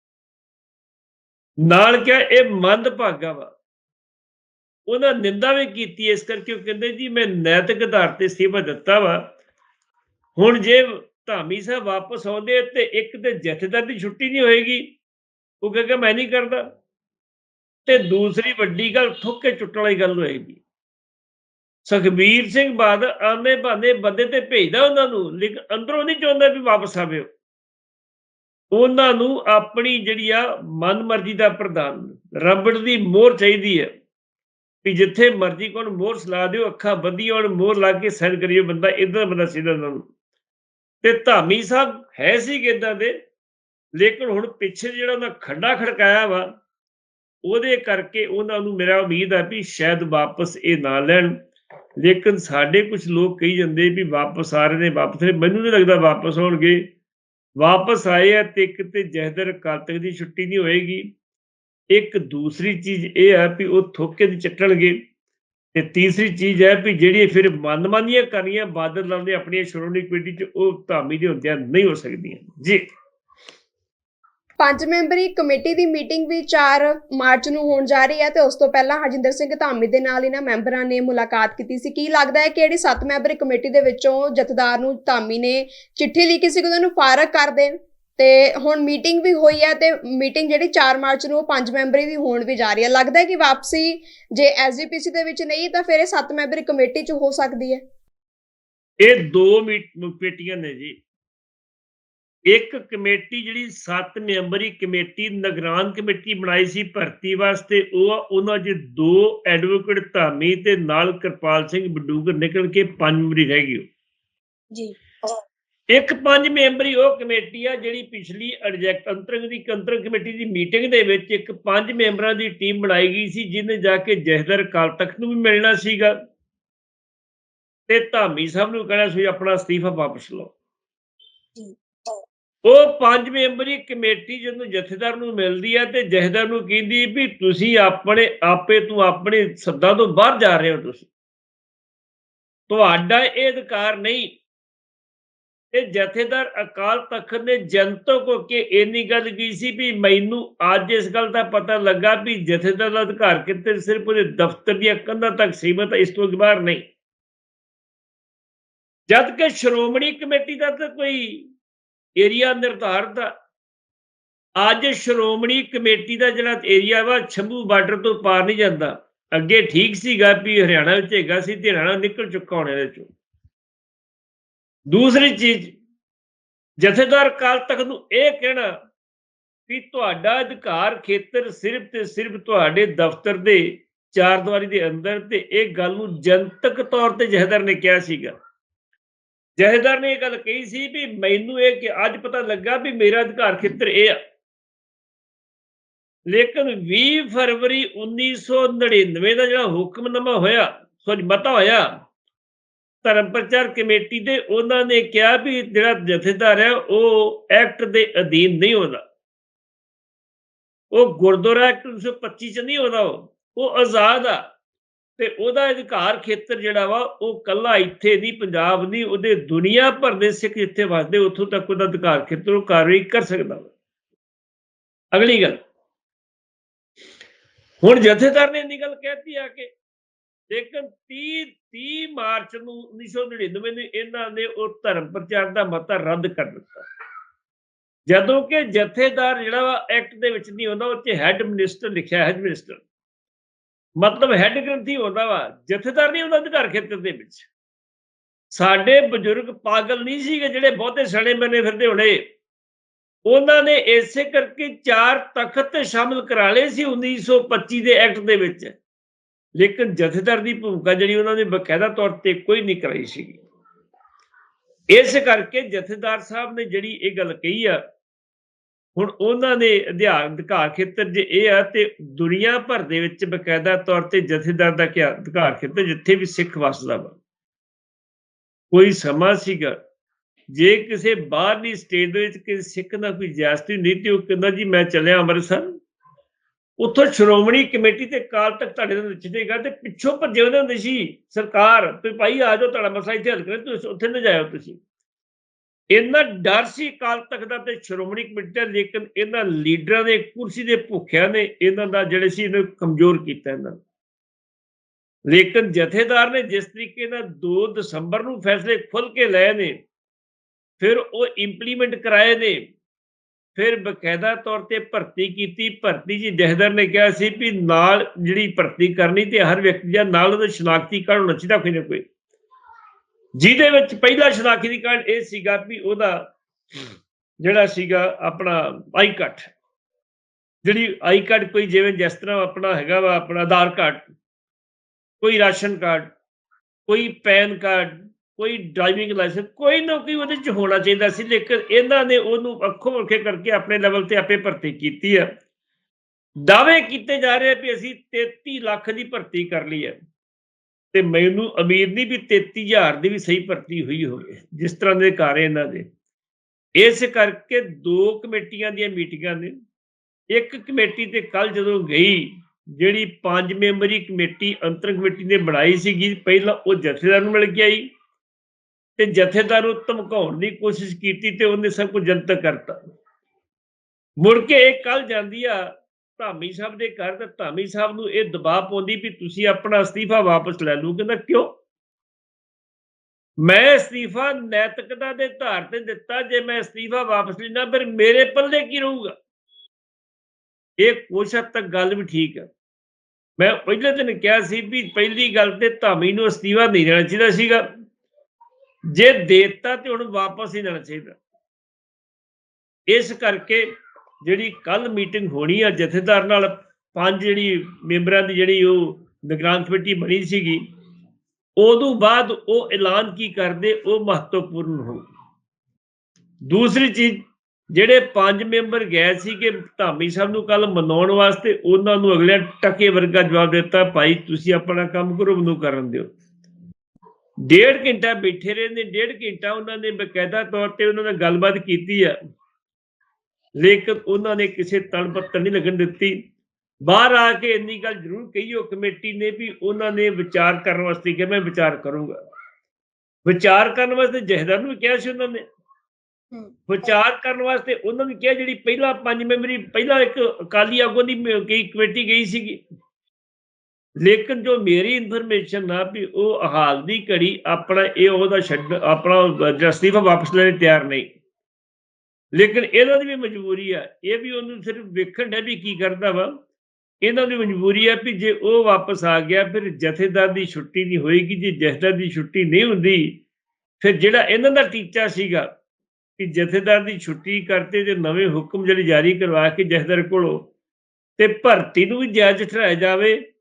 ਨਾਲ ਕਿਹਾ ਇਹ ਮੰਦਭਾਗਾ ਵਾ। ਉਹਨਾਂ ਨਿੰਦਾ ਵੀ ਕੀਤੀ ਇਸ ਕਰਕੇ ਉਹ ਕਹਿੰਦੇ ਜੀ ਮੈਂ ਨੈਤਿਕ ਆਧਾਰ ਤੇ ਅਸਤੀਫਾ ਦਿੱਤਾ ਵਾ। ਹੁਣ ਜੇ ਧਾਮੀ ਸਾਹਿਬ ਵਾਪਸ ਆਉਂਦੇ ਤੇ ਇੱਕ ਤੇ ਜਥੇਦਾਰ ਦੀ ਛੁੱਟੀ ਨਹੀਂ ਹੋਏਗੀ। ਉਹ ਕਹੇਗਾ ਮੈਂ ਨਹੀਂ ਕਰਦਾ। ਤੇ ਦੂਸਰੀ ਵੱਡੀ ਗੱਲ ਥੁੱਕ ਕੇ ਚੁੱਟਣ ਵਾਲੀ ਗੱਲ ਹੋਏਗੀ ਸੁਖਬੀਰ ਸਿੰਘ ਬਾਦਲ ਆਨੇ ਬਹਾਨੇ ਬੰਦੇ ਤੇ ਭੇਜਦਾ ਉਹਨਾਂ ਨੂੰ, ਲੇਕਿਨ ਅੰਦਰੋਂ ਨਹੀਂ ਚਾਹੁੰਦਾ ਵੀ ਵਾਪਸ ਆਵੇ ਉਹਨਾਂ ਨੂੰ ਆਪਣੀ ਜਿਹੜੀ ਆ ਮਨਮਰਜ਼ੀ ਦਾ ਪ੍ਰਧਾਨ, ਰਬੜ ਦੀ ਮੋਹਰ ਚਾਹੀਦੀ ਹੈ। ਵੀ ਜਿੱਥੇ ਮਰਜ਼ੀ ਕੋਣ ਮੋਹਰ ਸਲਾ ਦਿਓ, ਅੱਖਾਂ ਬੱਧੀਆਂ ਔਰ ਮੋਹਰ ਲਾ ਕੇ ਸੈਨ ਕਰਿਓ ਬੰਦਾ ਇਦਾਂ ਬੰਦਾ ਸਿੱਧਾ ਉਹਨਾਂ ਨੂੰ। ਤੇ ਧਾਮੀ ਸਾਹਿਬ ਹੈ ਸੀ ਕਿਦਾਂ ਦੇ ਲੇਕਿਨ ਹੁਣ ਪਿੱਛੇ ਜਿਹੜਾ ਉਹਨਾਂ ਖੱਡਾ ਖੜਕਾਇਆ ਵਾ, ਉਹਦੇ ਕਰਕੇ ਉਹਨਾਂ ਨੂੰ ਮੇਰਾ ਉਮੀਦ ਆ ਵੀ ਸ਼ਾਇਦ ਵਾਪਸ ਇਹ ਨਾ ਲੈਣ। ਲੇਕਿਨ ਸਾਡੇ ਕੁਝ ਲੋਕ ਕਹੀ ਜਾਂਦੇ ਵੀ ਵਾਪਸ ਆ ਰਹੇ ਨੇ, ਵਾਪਸ ਮੈਨੂੰ ਨਹੀਂ ਲੱਗਦਾ ਵਾਪਸ ਆਉਣਗੇ। ਵਾਪਸ ਆਏ ਆ ਤੇ ਇੱਕ ਤੇ ਜਹਦਰ ਕਾਤਕ ਦੀ ਛੁੱਟੀ ਨਹੀਂ ਹੋਏਗੀ। ਇੱਕ ਦੂਸਰੀ ਚੀਜ਼ ਇਹ ਆ ਵੀ ਉਹ ਥੋਕੇ ਦੀ ਚੱਟਣਗੇ। ਤੇ ਤੀਸਰੀ ਚੀਜ਼ ਹੈ ਵੀ ਜਿਹੜੀ ਫਿਰ ਮਨਮਾਨੀਆਂ ਕਰਨੀਆਂ ਬਾਦਲ ਲਾਉਂਦੇ ਆਪਣੀ ਸ਼੍ਰੋਮਣੀ ਕਮੇਟੀ ਚ, ਉਹ ਧਾਮੀ ਦੇ ਹੁੰਦਿਆਂ ਨਹੀਂ ਹੋ ਸਕਦੀਆਂ। ਜੀ। ਪੰਜ ਮੈਂਬਰੀ ਕਮੇਟੀ ਦੀ ਮੀਟਿੰਗ ਵੀ 4 ਮਾਰਚ ਨੂੰ ਹੋਣ ਜਾ ਰਹੀ ਹੈ ਤੇ ਉਸ ਤੋਂ ਪਹਿਲਾਂ ਹਰਜਿੰਦਰ ਸਿੰਘ ਧਾਮੀ ਦੇ ਨਾਲ ਇਹਨਾਂ ਮੈਂਬਰਾਂ ਨੇ ਮੁਲਾਕਾਤ ਕੀਤੀ ਸੀ। ਕੀ ਲੱਗਦਾ ਹੈ ਕਿ ਜਿਹੜੀ 7 ਮੈਂਬਰੀ ਕਮੇਟੀ ਦੇ ਵਿੱਚੋਂ ਜਥੇਦਾਰ ਨੂੰ ਧਾਮੀ ਨੇ ਚਿੱਠੀ ਲਿਖੀ ਸੀ ਕਿ ਉਹਨਾਂ ਨੂੰ ਫਾਰਗ ਕਰ ਦੇਣ? ਤੇ ਹੁਣ ਮੀਟਿੰਗ ਵੀ ਹੋਈ ਹੈ ਤੇ ਮੀਟਿੰਗ ਜਿਹੜੀ 4 ਮਾਰਚ ਨੂੰ ਪੰਜ ਮੈਂਬਰੀ ਦੀ ਹੋਣ ਵੀ ਜਾ ਰਹੀ ਹੈ। ਲੱਗਦਾ ਹੈ ਕਿ ਵਾਪਸੀ ਜੇ ਐਸਜੀਪੀਸੀ ਦੇ ਵਿੱਚ ਨਹੀਂ ਤਾਂ ਫਿਰ ਇਹ 7 ਮੈਂਬਰੀ ਕਮੇਟੀ 'ਚ ਹੋ ਸਕਦੀ ਹੈ। ਇਹ ਦੋ ਪੇਟੀਆਂ ਨੇ ਜੀ। ਇੱਕ ਕਮੇਟੀ ਜਿਹੜੀ 7 ਮੈਂਬਰੀ ਕਮੇਟੀ ਨਿਗਰਾਨ ਕਮੇਟੀ ਬਣਾਈ ਸੀ ਭਰਤੀ ਵਾਸਤੇ ਉਹ ਉਹਨਾਂ 'ਚ ਦੋ ਐਡਵੋਕੇਟ ਧਾਮੀ ਤੇ ਨਾਲ ਕਿਰਪਾਲ ਸਿੰਘ ਬਡੂਗਰ ਨਿਕਲ ਕੇ ਪੰਜ ਮੈਂਬਰੀ ਰਹਿ ਗਈ। ਜੀ ਇੱਕ ਪੰਜ ਮੈਂਬਰੀ ਉਹ ਕਮੇਟੀ ਆ ਜਿਹੜੀ ਪਿਛਲੀ ਐਡਜੈਕਟ ਅੰਤਰੰਗ ਦੀ ਕੰਤਰੰਗ ਕਮੇਟੀ ਦੀ ਮੀਟਿੰਗ ਦੇ ਵਿੱਚ ਇੱਕ ਪੰਜ ਮੈਂਬਰਾਂ ਦੀ ਟੀਮ ਬਣਾਈ ਗਈ ਸੀ ਜਿਹਨੇ ਜਾ ਕੇ ਜਹਦਰ ਕਾਲ ਤਖਤ ਨੂੰ ਵੀ ਮਿਲਣਾ ਸੀਗਾ ਤੇ ਧਾਮੀ ਸਾਹਿਬ ਨੂੰ ਕਹਿਣਾ ਸੀ ਆਪਣਾ ਅਸਤੀਫਾ ਵਾਪਸ ਲਓ ਜੀ। ਉਹ ਪੰਜ ਮੈਂਬਰੀ ਕਮੇਟੀ ਜਦੋਂ ਜਥੇਦਾਰ ਨੂੰ ਮਿਲਦੀ ਹੈ ਤੇ ਜਥੇਦਾਰ ਨੂੰ ਕਹਿੰਦੀ ਵੀ ਤੁਸੀਂ ਆਪਣੇ ਆਪੇ ਤੋਂ ਆਪਣੇ ਸੱਦਾ ਤੋਂ ਬਾਹਰ ਜਾ ਰਹੇ ਹੋ ਤੁਸੀਂ। ਤੁਹਾਡਾ ਇਹ ਅਧਿਕਾਰ ਨਹੀਂ। ਇਹ ਜਥੇਦਾਰ ਅਕਾਲ ਤਖਤ ਨੇ ਜਨਤਕ ਹੋ ਕੇ ਇੰਨੀ ਗੱਲ ਕੀ ਸੀ ਵੀ ਮੈਨੂੰ ਅੱਜ ਇਸ ਗੱਲ ਦਾ ਪਤਾ ਲੱਗਾ ਵੀ ਜਥੇਦਾਰ ਦਾ ਅਧਿਕਾਰ ਕਿਤੇ ਸਿਰਫ ਉਹਦੇ ਦਫ਼ਤਰ ਦੀਆਂ ਕੰਧਾਂ ਤੱਕ ਸੀਮਤ ਹੈ ਇਸ ਤੋਂ ਬਾਹਰ ਨਹੀਂ। ਜਦ ਕਿ ਸ਼੍ਰੋਮਣੀ ਕਮੇਟੀ ਦਾ ਤਾਂ ਕੋਈ ਏਰੀਆ ਨਿਰਧਾਰਤ ਅੱਜ ਸ਼੍ਰੋਮਣੀ ਕਮੇਟੀ ਦਾ ਜਿਹੜਾ ਏਰੀਆ ਵਾ ਛੰਭੂ ਬਾਰਡਰ ਤੋਂ ਪਾਰ ਨਹੀਂ ਜਾਂਦਾ। ਅੱਗੇ ਠੀਕ ਸੀਗਾ ਵੀ ਹਰਿਆਣਾ ਵਿੱਚ ਹੈਗਾ ਸੀ ਤੇ ਹਰਿਆਣਾ ਨਿਕਲ ਚੁੱਕਾ ਹੁਣ ਇਹਦੇ ਚੋਂ ਦੂਸਰੀ ਚੀਜ਼, ਜਥੇਦਾਰ ਕਾਲ ਤੱਕ ਨੂੰ ਇਹ ਕਹਿਣਾ ਵੀ ਤੁਹਾਡਾ ਅਧਿਕਾਰ ਖੇਤਰ ਸਿਰਫ ਤੇ ਸਿਰਫ ਤੁਹਾਡੇ ਦਫ਼ਤਰ ਦੇ ਚਾਰ ਦੀਵਾਰੀ ਦੇ ਅੰਦਰ ਤੇ ਇਹ ਗੱਲ ਨੂੰ ਜਨਤਕ ਤੌਰ ਤੇ ਜਥੇਦਾਰ ਨੇ ਕਿਹਾ ਸੀਗਾ। ਜਥੇਦਾਰ ਨੇ ਇਹ ਗੱਲ ਕਹੀ ਸੀ ਵੀ ਮੈਨੂੰ ਇਹ ਕਿ ਅੱਜ ਪਤਾ ਲੱਗਾ ਵੀ ਮੇਰਾ ਅਧਿਕਾਰ ਖੇਤਰ ਇਹ ਆ। ਲੇਕਿਨ 20 ਫਰਵਰੀ 1999 ਦਾ ਜਿਹੜਾ ਹੁਕਮਨਾਮਾ ਹੋਇਆ, ਸੋਰੀ, ਮਤਾ ਹੋਇਆ, ਧਰਮ ਪ੍ਰਚਾਰ ਕਮੇਟੀ ਦੇ, ਉਹਨਾਂ ਨੇ ਕਿਹਾ ਵੀ ਜਿਹੜਾ ਜਥੇਦਾਰ ਹੈ ਉਹ ਐਕਟ ਦੇ ਅਧੀਨ ਨਹੀਂ ਹੁੰਦਾ ਉਹ ਗੁਰਦੁਆਰਾ ਐਕਟ 1925 ਚ ਨਹੀਂ ਹੁੰਦਾ ਉਹ ਆਜ਼ਾਦ ਆ। ਤੇ ਉਹਦਾ ਅਧਿਕਾਰ ਖੇਤਰ ਜਿਹੜਾ ਵਾ, ਉਹ ਕੱਲਾ ਇੱਥੇ ਨਹੀਂ, ਪੰਜਾਬ ਨਹੀਂ, ਉਹਦੇ ਦੁਨੀਆ ਭਰ ਦੇ ਸਿੱਖ ਜਿੱਥੇ ਵਸਦੇ, ਉੱਥੋਂ ਤੱਕ ਉਹਦਾ ਅਧਿਕਾਰ ਖੇਤਰ, ਉਹ ਕਾਰਵਾਈ ਕਰ ਸਕਦਾ ਵਾ। ਅਗਲੀ ਗੱਲ। ਹੁਣ ਜਥੇਦਾਰ ਨੇ ਇੰਨੀ ਗੱਲ ਕਹਿਤੀ ਆ ਕਿ, ਲੇਕਿਨ 30 30 ਮਾਰਚ ਨੂੰ 1999 ਨੂੰ ਇਹਨਾਂ ਨੇ ਉਹ ਧਰਮ ਪ੍ਰਚਾਰ ਦਾ ਮਤਾ ਰੱਦ ਕਰ ਦਿੱਤਾ। ਜਦੋਂ ਕਿ ਜਥੇਦਾਰ ਜਿਹੜਾ ਵਾ, ਐਕਟ ਦੇ ਵਿੱਚ ਨਹੀਂ ਹੁੰਦਾ ਉਹ 'ਚ ਹੈੱਡ ਮਿਨਿਸਟਰ ਲਿਖਿਆ ਹੈੱਡ ਮਿਨਿਸਟਰ ਮਤਲਬ ਹੈੱਡ ਗ੍ਰੰਥੀ ਹੁੰਦਾ ਵਾ ਜਥੇਦਾਰ ਨਹੀਂ ਹੁੰਦਾ ਅਧਿਕਾਰ ਖੇਤਰ ਦੇ ਵਿੱਚ। ਸਾਡੇ ਬਜ਼ੁਰਗ ਪਾਗਲ ਨਹੀਂ ਸੀਗੇ ਜਿਹੜੇ ਬਹੁਤੇ ਸਣੇ ਬਣੇ ਫਿਰਦੇ ਹੋਣੇ। ਉਹਨਾਂ ਨੇ ਇਸੇ ਕਰਕੇ ਚਾਰ ਤਖਤ ਸ਼ਾਮਿਲ ਕਰਾ ਲਏ ਸੀ 1925 ਦੇ ਐਕਟ ਦੇ ਵਿੱਚ। ਲੇਕਿਨ ਜਥੇਦਾਰ ਦੀ ਭੂਮਿਕਾ ਜਿਹੜੀ ਉਹਨਾਂ ਨੇ ਬਕਾਇਦਾ ਤੌਰ ਤੇ ਕੋਈ ਨਹੀਂ ਕਰਾਈ ਸੀਗੀ। ਇਸ ਕਰਕੇ ਜਥੇਦਾਰ ਸਾਹਿਬ ਨੇ ਜਿਹੜੀ ਇਹ ਗੱਲ ਕਹੀ ਆ ਹੁਣ ਉਹਨਾਂ ਦੇ ਅਧਿਆਨ ਅਧਿਕਾਰ ਖੇਤਰ ਜੇ ਇਹ ਆ ਤੇ ਦੁਨੀਆ ਭਰ ਦੇ ਵਿੱਚ ਬਕਾਇਦਾ ਤੌਰ ਤੇ ਜਥੇਦਾਰ ਦਾ ਕੀ ਅਧਿਕਾਰ ਖੇਤਰ ਜਿੱਥੇ ਵੀ ਸਿੱਖ ਵਸਦਾ ਵਾ। ਕੋਈ ਸਮਾਂ ਸੀਗਾ, ਜੇ ਕਿਸੇ ਬਾਹਰਲੀ ਸਟੇਟ ਦੇ ਵਿੱਚ ਕਿਸੇ ਸਿੱਖ ਦਾ ਕੋਈ ਜ਼ਿਆਦਤੀ ਨਹੀਂ ਤੇ ਉਹ ਕਹਿੰਦਾ ਜੀ ਮੈਂ ਚੱਲਿਆ ਅੰਮ੍ਰਿਤਸਰ। ਉੱਥੋਂ ਸ਼੍ਰੋਮਣੀ ਕਮੇਟੀ ਤੇ ਕਾਲ ਤੱਕ ਤੁਹਾਡੇ ਨਾਲ ਨੱਚਦੇਗਾ ਤੇ ਪਿੱਛੋਂ ਭੱਜੇ ਉਹਦੇ ਹੁੰਦੇ ਸੀ, ਸਰਕਾਰ ਤੇ ਭਾਈ ਆ ਜਾਓ, ਤੁਹਾਡਾ ਮਸਲਾ ਇੱਥੇ ਹੱਲ ਕਰੇ ਤੁਸੀਂ ਉੱਥੇ ਨਾ ਜਾਇਓ ਤੁਸੀਂ। ਇੰਨਾ ਡਰ ਸੀ ਕਾਲ ਤੱਕ ਦਾ ਤੇ ਸ਼੍ਰੋਮਣੀ ਕਮੇਟੀ ਦਾ, ਲੇਕਿਨ ਇਹਨਾਂ ਲੀਡਰਾਂ ਦੇ, ਕੁਰਸੀ ਦੇ ਭੁੱਖਿਆਂ ਨੇ ਇਹਨਾਂ ਦਾ ਜਿਹੜੇ ਸੀ ਇਹਨੂੰ ਕਮਜ਼ੋਰ ਕੀਤਾ ਇਹਨਾਂ ਨੂੰ। ਲੇਕਿਨ ਜਥੇਦਾਰ ਨੇ ਜਿਸ ਤਰੀਕੇ ਨਾਲ 2 ਦਸੰਬਰ ਨੂੰ ਫੈਸਲੇ ਖੁੱਲ ਕੇ ਲਏ ਨੇ, ਫਿਰ ਉਹ ਇੰਪਲੀਮੈਂਟ ਕਰਾਏ ਨੇ, ਫਿਰ ਬਕਾਇਦਾ ਤੌਰ ਤੇ ਭਰਤੀ ਕੀਤੀ। ਭਰਤੀ ਜੀ ਜਥੇਦਾਰ ਨੇ ਕਿਹਾ ਸੀ ਵੀ ਨਾਲ ਜਿਹੜੀ ਭਰਤੀ ਕਰਨੀ ਤੇ ਹਰ ਵਿਅਕਤੀ ਦਾ ਨਾਲ ਉਹਦਾ ਸ਼ਨਾਖਤੀ ਕਾਰਡ ਹੋਣਾ ਚਾਹੀਦਾ ਕੋਈ ਨਾ ਕੋਈ। ਜਿਹਦੇ ਵਿੱਚ ਪਹਿਲਾ ਸ਼ਨਾਖਤੀ ਕਾਰਡ ਇਹ ਸੀਗਾ ਵੀ ਉਹਦਾ ਜਿਹੜਾ ਸੀਗਾ ਆਪਣਾ ਆਈ ਕਾਰਡ, ਜਿਹੜੀ ਆਈ ਕਾਰਡ ਕੋਈ ਜਿਵੇਂ ਜਿਸ ਤਰ੍ਹਾਂ ਆਪਣਾ ਹੈਗਾ ਵਾ, ਆਪਣਾ ਆਧਾਰ ਕਾਰਡ, ਕੋਈ ਰਾਸ਼ਨ ਕਾਰਡ, ਕੋਈ ਪੈਨ ਕਾਰਡ, ਕੋਈ ਡਰਾਈਵਿੰਗ ਲਾਇਸੈਂਸ, ਕੋਈ ਨਾ ਕੋਈ ਉਹਦੇ ਚ ਹੋਣਾ ਚਾਹੀਦਾ ਸੀ, ਲੇਕਿਨ ਇਹਨਾਂ ਨੇ ਉਹਨੂੰ ਅੱਖੋਂ ਅੱਖੇ ਕਰਕੇ ਆਪਣੇ ਲੈਵਲ ਤੇ ਆਪੇ ਭਰਤੀ ਕੀਤੀ ਆ ਦਾਅਵੇ ਕੀਤੇ ਜਾ ਰਹੇ ਵੀ ਅਸੀਂ 33 ਲੱਖ ਦੀ ਭਰਤੀ ਕਰ ਲਈ ਹੈ। ਤੇ ਮੈਨੂੰ ਉਮੀਦ ਨਹੀਂ ਵੀ 33000 ਦੀ ਵੀ ਸਹੀ ਭਰਤੀ ਹੋਈ ਹੋਵੇ, ਜਿਸ ਤਰ੍ਹਾਂ ਦੇ ਘਰ ਇਹਨਾਂ ਦੇ। ਇਸ ਕਰਕੇ ਦੋ ਕਮੇਟੀਆਂ ਦੀਆਂ ਮੀਟਿੰਗਾਂ ਨੇ। ਇੱਕ ਕਮੇਟੀ ਤੇ ਕੱਲ ਜਦੋਂ ਗਈ, ਜਿਹੜੀ ਪੰਜ ਮੈਂਬਰੀ ਕਮੇਟੀ ਅੰਤਰ ਕਮੇਟੀ ਨੇ ਬਣਾਈ ਸੀਗੀ, ਪਹਿਲਾਂ ਉਹ ਜਥੇਦਾਰ ਨੂੰ ਮਿਲ ਕੇ ਆਈ ਤੇ ਜਥੇਦਾਰ ਨੂੰ ਧਮਕਾਉਣ ਦੀ ਕੋਸ਼ਿਸ਼ ਕੀਤੀ ਤੇ ਉਹਨੇ ਸਭ ਕੁਝ ਜਨਤਕ ਕਰਤਾ। ਮੁੜ ਕੇ ਇਹ ਕੱਲ ਜਾਂਦੀ ਆ ਧਾਮੀ ਸਾਹਿਬ ਦੇ ਘਰ ਤੇ ਧਾਮੀ ਸਾਹਿਬ ਨੂੰ ਇਹ ਦਬਾਅ ਪਾਉਂਦੀ ਵੀ ਤੁਸੀਂ ਆਪਣਾ ਅਸਤੀਫਾ ਵਾਪਸ ਲੈ ਲਓ। ਕਹਿੰਦਾ, ਕਿਉਂ? ਮੈਂ ਅਸਤੀਫਾ ਨੈਤਿਕਤਾ ਦੇ ਧਾਰ ਤੇ ਦਿੱਤਾ, ਜੇ ਮੈਂ ਅਸਤੀਫਾ ਵਾਪਸ ਲੈਣਾ ਫਿਰ ਮੇਰੇ ਪੱਲੇ ਕੀ ਰਹੂਗਾ? ਇਹ ਕੁਛ ਹੱਦ ਤੱਕ ਗੱਲ ਵੀ ਠੀਕ ਹੈ ਮੈਂ ਪਹਿਲੇ ਦਿਨ ਕਿਹਾ ਸੀ ਵੀ ਪਹਿਲੀ ਗੱਲ ਤੇ ਧਾਮੀ ਨੂੰ ਅਸਤੀਫਾ ਨਹੀਂ ਦੇਣਾ ਚਾਹੀਦਾ ਸੀਗਾ। ਜੇ ਦੇਤਾ ਤੇ ਹੁਣ ਵਾਪਸ ਹੀ ਲੈਣਾ ਚਾਹੀਦਾ। ਇਸ ਕਰਕੇ ਜਿਹੜੀ ਕੱਲ ਮੀਟਿੰਗ ਹੋਣੀ ਆ ਜਥੇਦਾਰ ਨਾਲ, ਪੰਜ ਜਿਹੜੀ ਮੈਂਬਰਾਂ ਦੀ ਜਿਹੜੀ ਉਹ ਨਿਗਰਾਨ ਕਮੇਟੀ ਬਣੀ ਸੀਗੀ ਉਦੋਂ ਬਾਅਦ ਉਹ ਐਲਾਨ ਕੀ ਕਰਦੇ, ਉਹ ਮਹੱਤਵਪੂਰਨ ਹੋ ਦੂਸਰੀ ਚੀਜ਼, ਜਿਹੜੇ ਪੰਜ ਮੈਂਬਰ ਗਏ ਸੀ ਕਿ ਧਾਮੀ ਸਾਹਿਬ ਨੂੰ ਕੱਲ ਮਨਾਉਣ ਵਾਸਤੇ, ਉਹਨਾਂ ਨੂੰ ਅਗਲੇ ਟਕੇ ਵਰਗਾ ਜਵਾਬ ਦਿੱਤਾ, ਭਾਈ, ਤੁਸੀਂ ਆਪਣਾ ਕੰਮ ਕਰੋ, ਮੈਨੂੰ ਕਰਨ ਦਿਓ। ਡੇਢ ਘੰਟਾ ਬੈਠੇ ਰਹੇ ਨੇ ਡੇਢ ਘੰਟਾ ਉਹਨਾਂ ਨੇ ਬਕਾਇਦਾ ਤੌਰ ਤੇ ਉਹਨਾਂ ਨਾਲ ਗੱਲਬਾਤ ਕੀਤੀ ਆ। ਲੇਕਿਨ ਉਹਨਾਂ ਨੇ ਕਿਸੇ ਤਣ ਪੱਤਰ ਨਹੀਂ ਲੱਗਣ ਦਿੱਤੀ। ਬਾਹਰ ਆ ਕੇ ਇੰਨੀ ਗੱਲ ਜ਼ਰੂਰ ਕਹੀ ਉਹ ਕਮੇਟੀ ਨੇ ਵੀ ਉਹਨਾਂ ਨੇ ਵਿਚਾਰ ਕਰਨ ਵਾਸਤੇ ਕਿ ਮੈਂ ਵਿਚਾਰ ਕਰੂੰਗਾ। ਵਿਚਾਰ ਕਰਨ ਵਾਸਤੇ ਜਹਦਰ ਨੂੰ ਕਿਹਾ ਸੀ ਉਹਨਾਂ ਨੇ। ਵਿਚਾਰ ਕਰਨ ਵਾਸਤੇ ਉਹਨਾਂ ਨੇ ਕਿਹਾ ਜਿਹੜੀ ਪਹਿਲਾ ਪੰਜ ਮੈਂਬਰੀ ਪਹਿਲਾ ਇੱਕ ਅਕਾਲੀ ਆਗੂ ਦੀ ਗਈ ਕਮੇਟੀ ਗਈ ਸੀਗੀ। ਲੇਕਿਨ ਜੋ ਮੇਰੀ ਇਨਫੋਰਮੇਸ਼ਨ ਨਾ ਵੀ ਉਹ ਹਾਲ ਦੀ ਘੜੀ ਆਪਣਾ ਇਹ ਉਹਦਾ ਛੱਡ ਆਪਣਾ ਜਸਟਿਫਾ ਵਾਪਸ ਲੈਣ ਤਿਆਰ ਨਹੀਂ। ਲੇਕਿਨ ਇਹਨਾਂ ਦੀ ਵੀ ਮਜਬੂਰੀ ਆ, ਇਹ ਵੀ ਉਹਨੂੰ ਸਿਰਫ ਵੇਖਣ ਹੈ ਵੀ ਕੀ ਕਰਦਾ ਵਾ। ਇਹਨਾਂ ਦੀ ਮਜਬੂਰੀ ਆ ਵੀ ਜੇ ਉਹ ਵਾਪਸ ਆ ਗਿਆ, ਫਿਰ ਜਥੇਦਾਰ ਦੀ ਛੁੱਟੀ ਨਹੀਂ ਹੋਏਗੀ, ਜੇ ਜਥੇਦਾਰ ਦੀ ਛੁੱਟੀ ਨਹੀਂ ਹੁੰਦੀ, ਫਿਰ ਜਿਹੜਾ ਇਹਨਾਂ ਦਾ ਟੀਚਾ ਸੀਗਾ ਕਿ ਜਥੇਦਾਰ ਦੀ ਛੁੱਟੀ ਕਰਤੇ ਤੇ ਨਵੇਂ ਹੁਕਮ ਜਿਹੜੇ ਜਾਰੀ ਕਰਵਾ ਕੇ ਜਥੇਦਾਰ ਕੋਲੋਂ ਤੇ ਭਰਤੀ ਨੂੰ ਵੀ ਜਾਇਜ਼ ਠਹਿਰਾਇਆ ਜਾਵੇ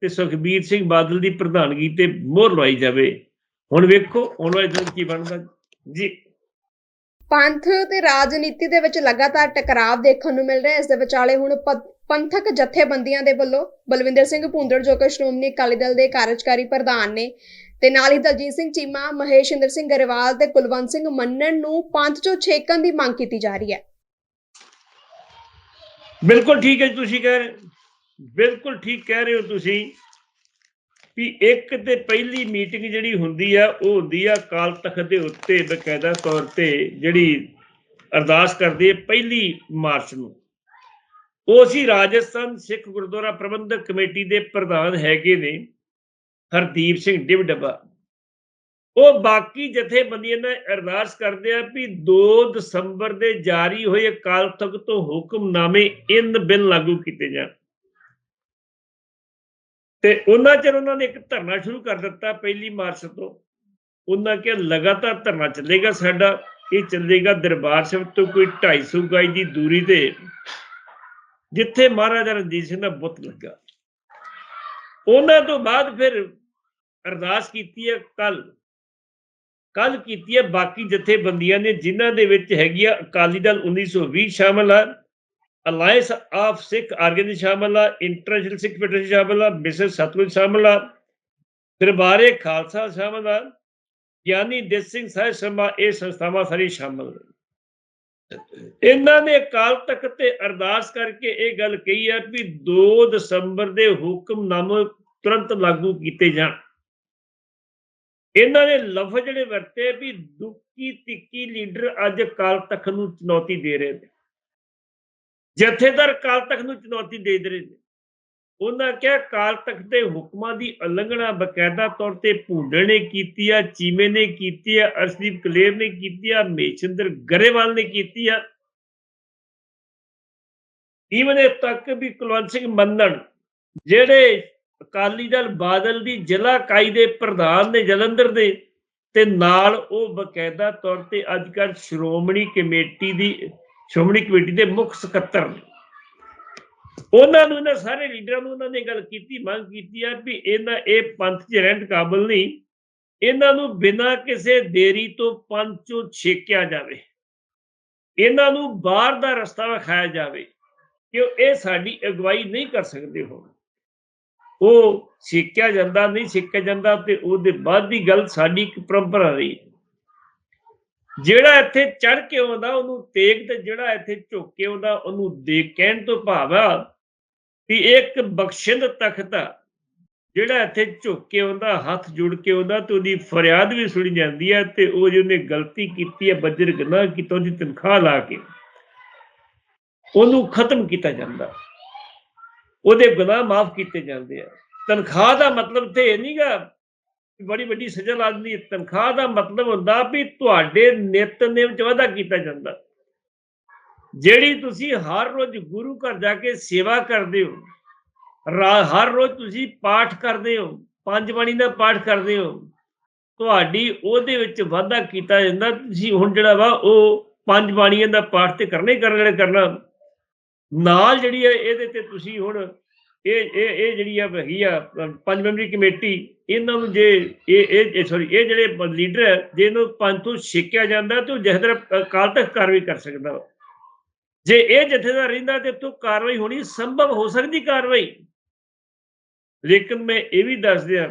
ਤੇ ਸੁਖਬੀਰ ਸਿੰਘ ਬਾਦਲ ਦੀ ਪ੍ਰਧਾਨਗੀ ਤੇ ਮੋਹਰ ਲਵਾਈ ਜਾਵੇ। ਹੁਣ ਵੇਖੋ ਹੁਣ ਵਾਲੇ ਦਿਨ ਕੀ ਬਣਦਾ। ਜੀ। ਪੰਥ ਤੇ ਰਾਜਨੀਤੀ ਦੇ ਵਿੱਚ ਲਗਾਤਾਰ ਟਕਰਾਵ ਦੇਖਣ ਨੂੰ ਮਿਲ ਰਿਹਾ। ਇਸ ਦੇ ਵਿਚਾਲੇ ਹੁਣ ਪੰਥਕ ਜਥੇਬੰਦੀਆਂ ਦੇ ਵੱਲੋਂ ਬਲਵਿੰਦਰ ਸਿੰਘ ਭੁੰਦੜ, ਜੋ ਕਿ ਸ਼੍ਰੋਮਣੀ ਅਕਾਲੀ ਦਲ ਦੇ ਕਾਰਜਕਾਰੀ ਪ੍ਰਧਾਨ ਨੇ, ਤੇ ਨਾਲ ਹੀ ਦਲਜੀਤ ਸਿੰਘ ਚੀਮਾ, ਮਹੇਸ਼ਿੰਦਰ ਸਿੰਘ ਗਰੇਵਾਲ ਤੇ ਕੁਲਵੰਤ ਸਿੰਘ ਮੰਨਣ ਨੂੰ ਪੰਥ ਚੋਂ ਛੇਕਣ ਦੀ ਮੰਗ ਕੀਤੀ ਜਾ ਰਹੀ ਹੈ। ਬਿਲਕੁਲ ਠੀਕ ਹੈ ਜੀ, ਤੁਸੀਂ ਕਹਿ ਰਹੇ, ਬਿਲਕੁਲ ਠੀਕ ਕਹਿ ਰਹੇ ਹੋ ਤੁਸੀਂ। ਵੀ ਇੱਕ ਤੇ ਪਹਿਲੀ ਮੀਟਿੰਗ ਜਿਹੜੀ ਹੁੰਦੀ ਆ, ਉਹ ਹੁੰਦੀ ਆ ਕਾਲ ਤਖਤ ਦੇ ਉੱਤੇ ਬਕਾਇਦਾ ਤੌਰ ਤੇ ਜਿਹੜੀ ਅਰਦਾਸ ਕਰਦੀ ਹੈ ਪਹਿਲੀ ਮਾਰਚ ਨੂੰ। ਉਹ ਅਸੀਂ ਰਾਜਸਥਾਨ ਸਿੱਖ ਗੁਰਦੁਆਰਾ ਪ੍ਰਬੰਧਕ ਕਮੇਟੀ ਦੇ ਪ੍ਰਧਾਨ ਹੈਗੇ ਨੇ, ਹਰਦੀਪ ਸਿੰਘ ਡਿਵ ਡੱਬਾ ਉਹ ਬਾਕੀ ਜਥੇਬੰਦੀਆਂ ਨਾਲ ਅਰਦਾਸ ਕਰਦੇ ਆ ਵੀ 2 ਦਸੰਬਰ ਦੇ ਜਾਰੀ ਹੋਏ ਅਕਾਲ ਤਖਤ ਤੋਂ ਹੁਕਮਨਾਮੇ ਇਨ ਬਿਨ ਲਾਗੂ ਕੀਤੇ ਜਾਣ। ਤੇ ਉਹਨਾਂ ਚਿਰ ਉਹਨਾਂ ਨੇ ਇੱਕ ਧਰਨਾ ਸ਼ੁਰੂ ਕਰ ਦਿੱਤਾ ਪਹਿਲੀ ਮਾਰਚ ਤੋਂ। ਉਹਨਾਂ ਕਿ ਲਗਾਤਾਰ ਧਰਨਾ ਚੱਲੇਗਾ ਸਾਡਾ। ਇਹ ਚੱਲੇਗਾ ਦਰਬਾਰ ਸਾਹਿਬ ਤੋਂ ਕੋਈ 250 ਗਜ ਦੀ ਦੂਰੀ ਤੇ, ਜਿੱਥੇ ਮਹਾਰਾਜਾ ਰਣਜੀਤ ਸਿੰਘ ਦਾ ਬੁੱਤ ਲੱਗਾ। ਉਹਨਾਂ ਤੋਂ ਬਾਅਦ ਫਿਰ ਅਰਦਾਸ ਕੀਤੀ ਹੈ ਕੱਲ ਕੱਲ ਕੀਤੀ ਹੈ ਬਾਕੀ ਜਥੇਬੰਦੀਆਂ ਨੇ, ਜਿਨ੍ਹਾਂ ਦੇ ਵਿੱਚ ਹੈਗੀ ਆ ਅਕਾਲੀ ਦਲ 1920 ਸ਼ਾਮਲ ਆ। ਅਲਾਈਅੰਸ ਆਫ ਸਿੱਖ ਆਰਗੇਨਾਈਜੇਸ਼ਨ ਸ਼ਾਮਲ ਆ ਇੰਟਰਨੈਸ਼ਨਲ ਸਿੱਖ ਫੈਡਰੇਸ਼ਨ ਸ਼ਾਮਲ ਆ ਮਿਸਰ ਸਤਲੁਜ ਸ਼ਾਮਲ ਆ ਦਰਬਾਰੇ ਖਾਲਸਾ ਸ਼ਾਮਲ ਆ ਗਿਆਨੀ ਦੇ ਸਿੰਘ ਸਾਹਿਬ ਸ਼ਰਮਾ ਇਹ ਸੰਸਥਾਵਾਂ ਸਾਰੀ ਸ਼ਾਮਲ ਇਹਨਾਂ ਨੇ ਅਕਾਲ ਤਖਤ ਤੇ ਅਰਦਾਸ ਕਰਕੇ ਇਹ ਗੱਲ ਕਹੀ ਹੈ ਵੀ 2 ਦਸੰਬਰ ਦੇ ਹੁਕਮਨਾਮੇ ਤੁਰੰਤ ਲਾਗੂ ਕੀਤੇ ਜਾਣ। ਇਹਨਾਂ ਨੇ ਲਫ਼ਜ਼ ਜਿਹੜੇ ਵਰਤੇ ਵੀ ਦੁੱਕੀ ਤਿੱਕੀ ਲੀਡਰ ਅੱਜ ਅਕਾਲ ਤਖਤ ਨੂੰ ਚੁਣੌਤੀ ਦੇ ਰਹੇ ਨੇ। ਜਥੇਦਾਰ ਅਕਾਲ ਤਖਤ ਨੂੰ ਚੁਣੌਤੀ ਦੇ ਰਹੇ ਨੇ। ਉਹਨਾਂ ਕਿਹਾ ਅਕਾਲ ਤਖਤ ਦੇ ਹੁਕਮਾਂ ਦੀ ਉਲੰਘਣਾ ਬਕਾਇਦਾ ਤੌਰ ਤੇ ਭੂੰਡਲ ਨੇ ਕੀਤੀ ਆ, ਚੀਮੇ ਨੇ ਕੀਤੀ ਆ, ਅਰਸ਼ਦੀਪ ਕਲੇਰ ਨੇ ਕੀਤੀ ਆ ਮੇਚੰਦਰ ਗਰੇਵਾਲ ਨੇ ਕੀਤੀ ਆ। ਈਵਨ ਇਹ ਤੱਕ ਵੀ ਕੁਲਵੰਤ ਸਿੰਘ ਮੰਨਣ, ਜਿਹੜੇ ਅਕਾਲੀ ਦਲ ਬਾਦਲ ਦੀ ਜ਼ਿਲ੍ਹਾ ਇਕਾਈ ਦੇ ਪ੍ਰਧਾਨ ਨੇ ਜਲੰਧਰ ਦੇ, ਤੇ ਨਾਲ ਉਹ ਬਕਾਇਦਾ ਤੌਰ ਤੇ ਅੱਜ ਕੱਲ੍ਹ ਸ਼੍ਰੋਮਣੀ ਕਮੇਟੀ ਦੀ ਸ਼੍ਰੋਮਣੀ ਕਮੇਟੀ ਦੇ ਮੁੱਖ ਸਕੱਤਰ ਨੇ। ਉਹਨਾਂ ਨੂੰ ਇਹਨਾਂ ਸਾਰੇ ਲੀਡਰਾਂ ਨੂੰ ਉਹਨਾਂ ਨੇ ਗੱਲ ਕੀਤੀ, ਮੰਗ ਕੀਤੀ ਆ ਵੀ ਇਹਨਾਂ ਇਹ ਪੰਥ 'ਚ ਰਹਿਣ ਕਾਬਲ ਨਹੀਂ। ਇਹਨਾਂ ਨੂੰ ਬਿਨਾਂ ਕਿਸੇ ਦੇਰੀ ਤੋਂ ਪੰਥ 'ਚੋਂ ਛੇਕਿਆ ਜਾਵੇ। ਇਹਨਾਂ ਨੂੰ ਬਾਹਰ ਦਾ ਰਸਤਾ ਵਿਖਾਇਆ ਜਾਵੇ ਕਿ ਇਹ ਸਾਡੀ ਅਗਵਾਈ ਨਹੀਂ ਕਰ ਸਕਦੇ ਹੁਣ। ਉਹ ਛੇਕਿਆ ਜਾਂਦਾ, ਨਹੀਂ ਛੇਕਿਆ ਜਾਂਦਾ ਤੇ ਉਹਦੇ ਬਾਅਦ ਦੀ ਗੱਲ ਸਾਡੀ ਇੱਕ ਪਰੰਪਰਾ ਰਹੀ। ਜਿਹੜਾ ਇੱਥੇ ਚੜ ਕੇ ਆਉਂਦਾ, ਉਹਨੂੰ ਤੇਗ ਤੇ ਜਿਹੜਾ ਇੱਥੇ ਝੁੱਕ ਕੇ ਆਉਂਦਾ, ਉਹਨੂੰ ਦੇ ਕਹਿਣ ਤੋਂ ਭਾਵ ਆ ਵੀ ਇੱਕ ਬਖਸ਼ਿੰਦ ਤਖਤ ਆ। ਜਿਹੜਾ ਇੱਥੇ ਝੁੱਕ ਕੇ ਆਉਂਦਾ, ਹੱਥ ਜੁੜ ਕੇ ਆਉਂਦਾ ਤੇ ਉਹਦੀ ਫਰਿਆਦ ਵੀ ਸੁਣੀ ਜਾਂਦੀ ਹੈ ਤੇ ਉਹ ਜਿਹਨੇ ਗਲਤੀ ਕੀਤੀ ਹੈ ਬੱਜਰ ਗੁਨਾਹ ਕੀਤਾ ਉਹਦੀ ਤਨਖਾਹ ਲਾ ਕੇ ਉਹਨੂੰ ਖਤਮ ਕੀਤਾ ਜਾਂਦਾ। ਉਹਦੇ ਗੁਨਾਹ ਮਾਫ ਕੀਤੇ ਜਾਂਦੇ ਆ। ਤਨਖਾਹ ਦਾ ਮਤਲਬ ਤੇ ਇਹ ਨਹੀਂਗਾ ਬੜੀ ਵੱਡੀ ਸਜ਼ਾ ਲੱਗਦੀ ਹੈ। ਤਨਖਾਹ ਦਾ ਮਤਲਬ ਹੁੰਦਾ ਵੀ ਤੁਹਾਡੇ ਨਿਤਨੇਮ ਚ ਵਾਧਾ ਕੀਤਾ ਜਾਂਦਾ। ਜਿਹੜੀ ਤੁਸੀਂ ਹਰ ਰੋਜ਼ ਗੁਰੂ ਘਰ ਜਾ ਕੇ ਸੇਵਾ ਕਰਦੇ ਹੋ ਹਰ ਰੋਜ਼ ਤੁਸੀਂ ਪਾਠ ਕਰਦੇ ਹੋ, ਪੰਜ ਬਾਣੀ ਦਾ ਪਾਠ ਕਰਦੇ ਹੋ, ਤੁਹਾਡੀ ਉਹਦੇ ਵਿੱਚ ਵਾਧਾ ਕੀਤਾ ਜਾਂਦਾ। ਤੁਸੀਂ ਹੁਣ ਜਿਹੜਾ ਵਾ ਉਹ ਪੰਜ ਬਾਣੀਆਂ ਦਾ ਪਾਠ ਤੇ ਕਰਨਾ ਹੀ ਕਰਨਾ ਕਰਨਾ। ਨਾਲ ਜਿਹੜੀ ਹੈ ਇਹਦੇ ਤੇ ਤੁਸੀਂ ਹੁਣ ਇਹ ਇਹ ਇਹ ਜਿਹੜੀ ਆ ਹੈਗੀ ਆ ਪੰਜ ਮੈਂਬਰੀ ਕਮੇਟੀ, ਇਹਨਾਂ ਨੂੰ ਜੇ ਇਹ ਇਹ ਸੌਰੀ ਇਹ ਜਿਹੜੇ ਲੀਡਰ ਹੈ ਜੇ ਇਹਨੂੰ ਪੰਜ ਤੋਂ ਛੇਕਿਆ ਜਾਂਦਾ ਤੇ ਉਹ ਜਥੇਦਾਰ ਅਕਾਲ ਤੱਕ ਕਾਰਵਾਈ ਕਰ ਸਕਦਾ ਜੇ ਇਹ ਜਥੇਦਾਰ ਰਹਿੰਦਾ ਤੇ ਤੋਂ ਕਾਰਵਾਈ ਹੋਣੀ ਸੰਭਵ ਹੋ ਸਕਦੀ ਕਾਰਵਾਈ। ਲੇਕਿਨ ਮੈਂ ਇਹ ਵੀ ਦੱਸ ਦਿਆਂ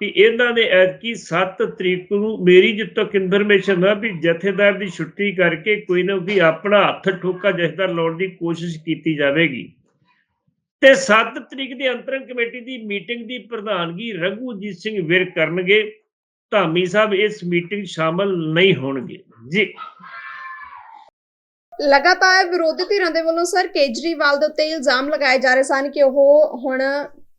ਕਿ ਇਹਨਾਂ ਨੇ ਐਤਕੀ 7 ਤਰੀਕ ਨੂੰ ਮੇਰੀ ਜਿੱਥੋਂ ਤੱਕ ਇਨਫੋਰਮੇਸ਼ਨ ਹੈ ਵੀ ਜਥੇਦਾਰ ਦੀ ਛੁੱਟੀ ਕਰਕੇ ਕੋਈ ਨਾ ਕੋਈ ਆਪਣਾ ਹੱਥ ਠੋਕਾ ਜਥੇਦਾਰ ਲਾਉਣ ਦੀ ਕੋਸ਼ਿਸ਼ ਕੀਤੀ ਜਾਵੇਗੀ। ਤੇ 7 ਤਰੀਕ ਦੀ ਅੰਤਰੰਗ ਕਮੇਟੀ ਦੀ ਮੀਟਿੰਗ ਦੀ ਪ੍ਰਧਾਨਗੀ ਰਘੂਜੀਤ ਸਿੰਘ ਵਿਰ ਕਰਨਗੇ। ਧਾਮੀ ਸਾਹਿਬ, ਇਸ ਮੀਟਿੰਗ ਸ਼ਾਮਲ ਨਹੀਂ ਹੋਣਗੇ। ਜੀ। ਲਗਾਤਾਰ ਵਿਰੋਧੀ ਧਿਰਾਂ ਦੇ ਵੱਲੋਂ ਸਰ ਕੇਜਰੀਵਾਲ ਦੇ ਉੱਤੇ ਇਲਜ਼ਾਮ ਲਗਾਏ ਜਾ ਰਹੇ ਸਨ ਕਿ ਉਹ ਹੁਣ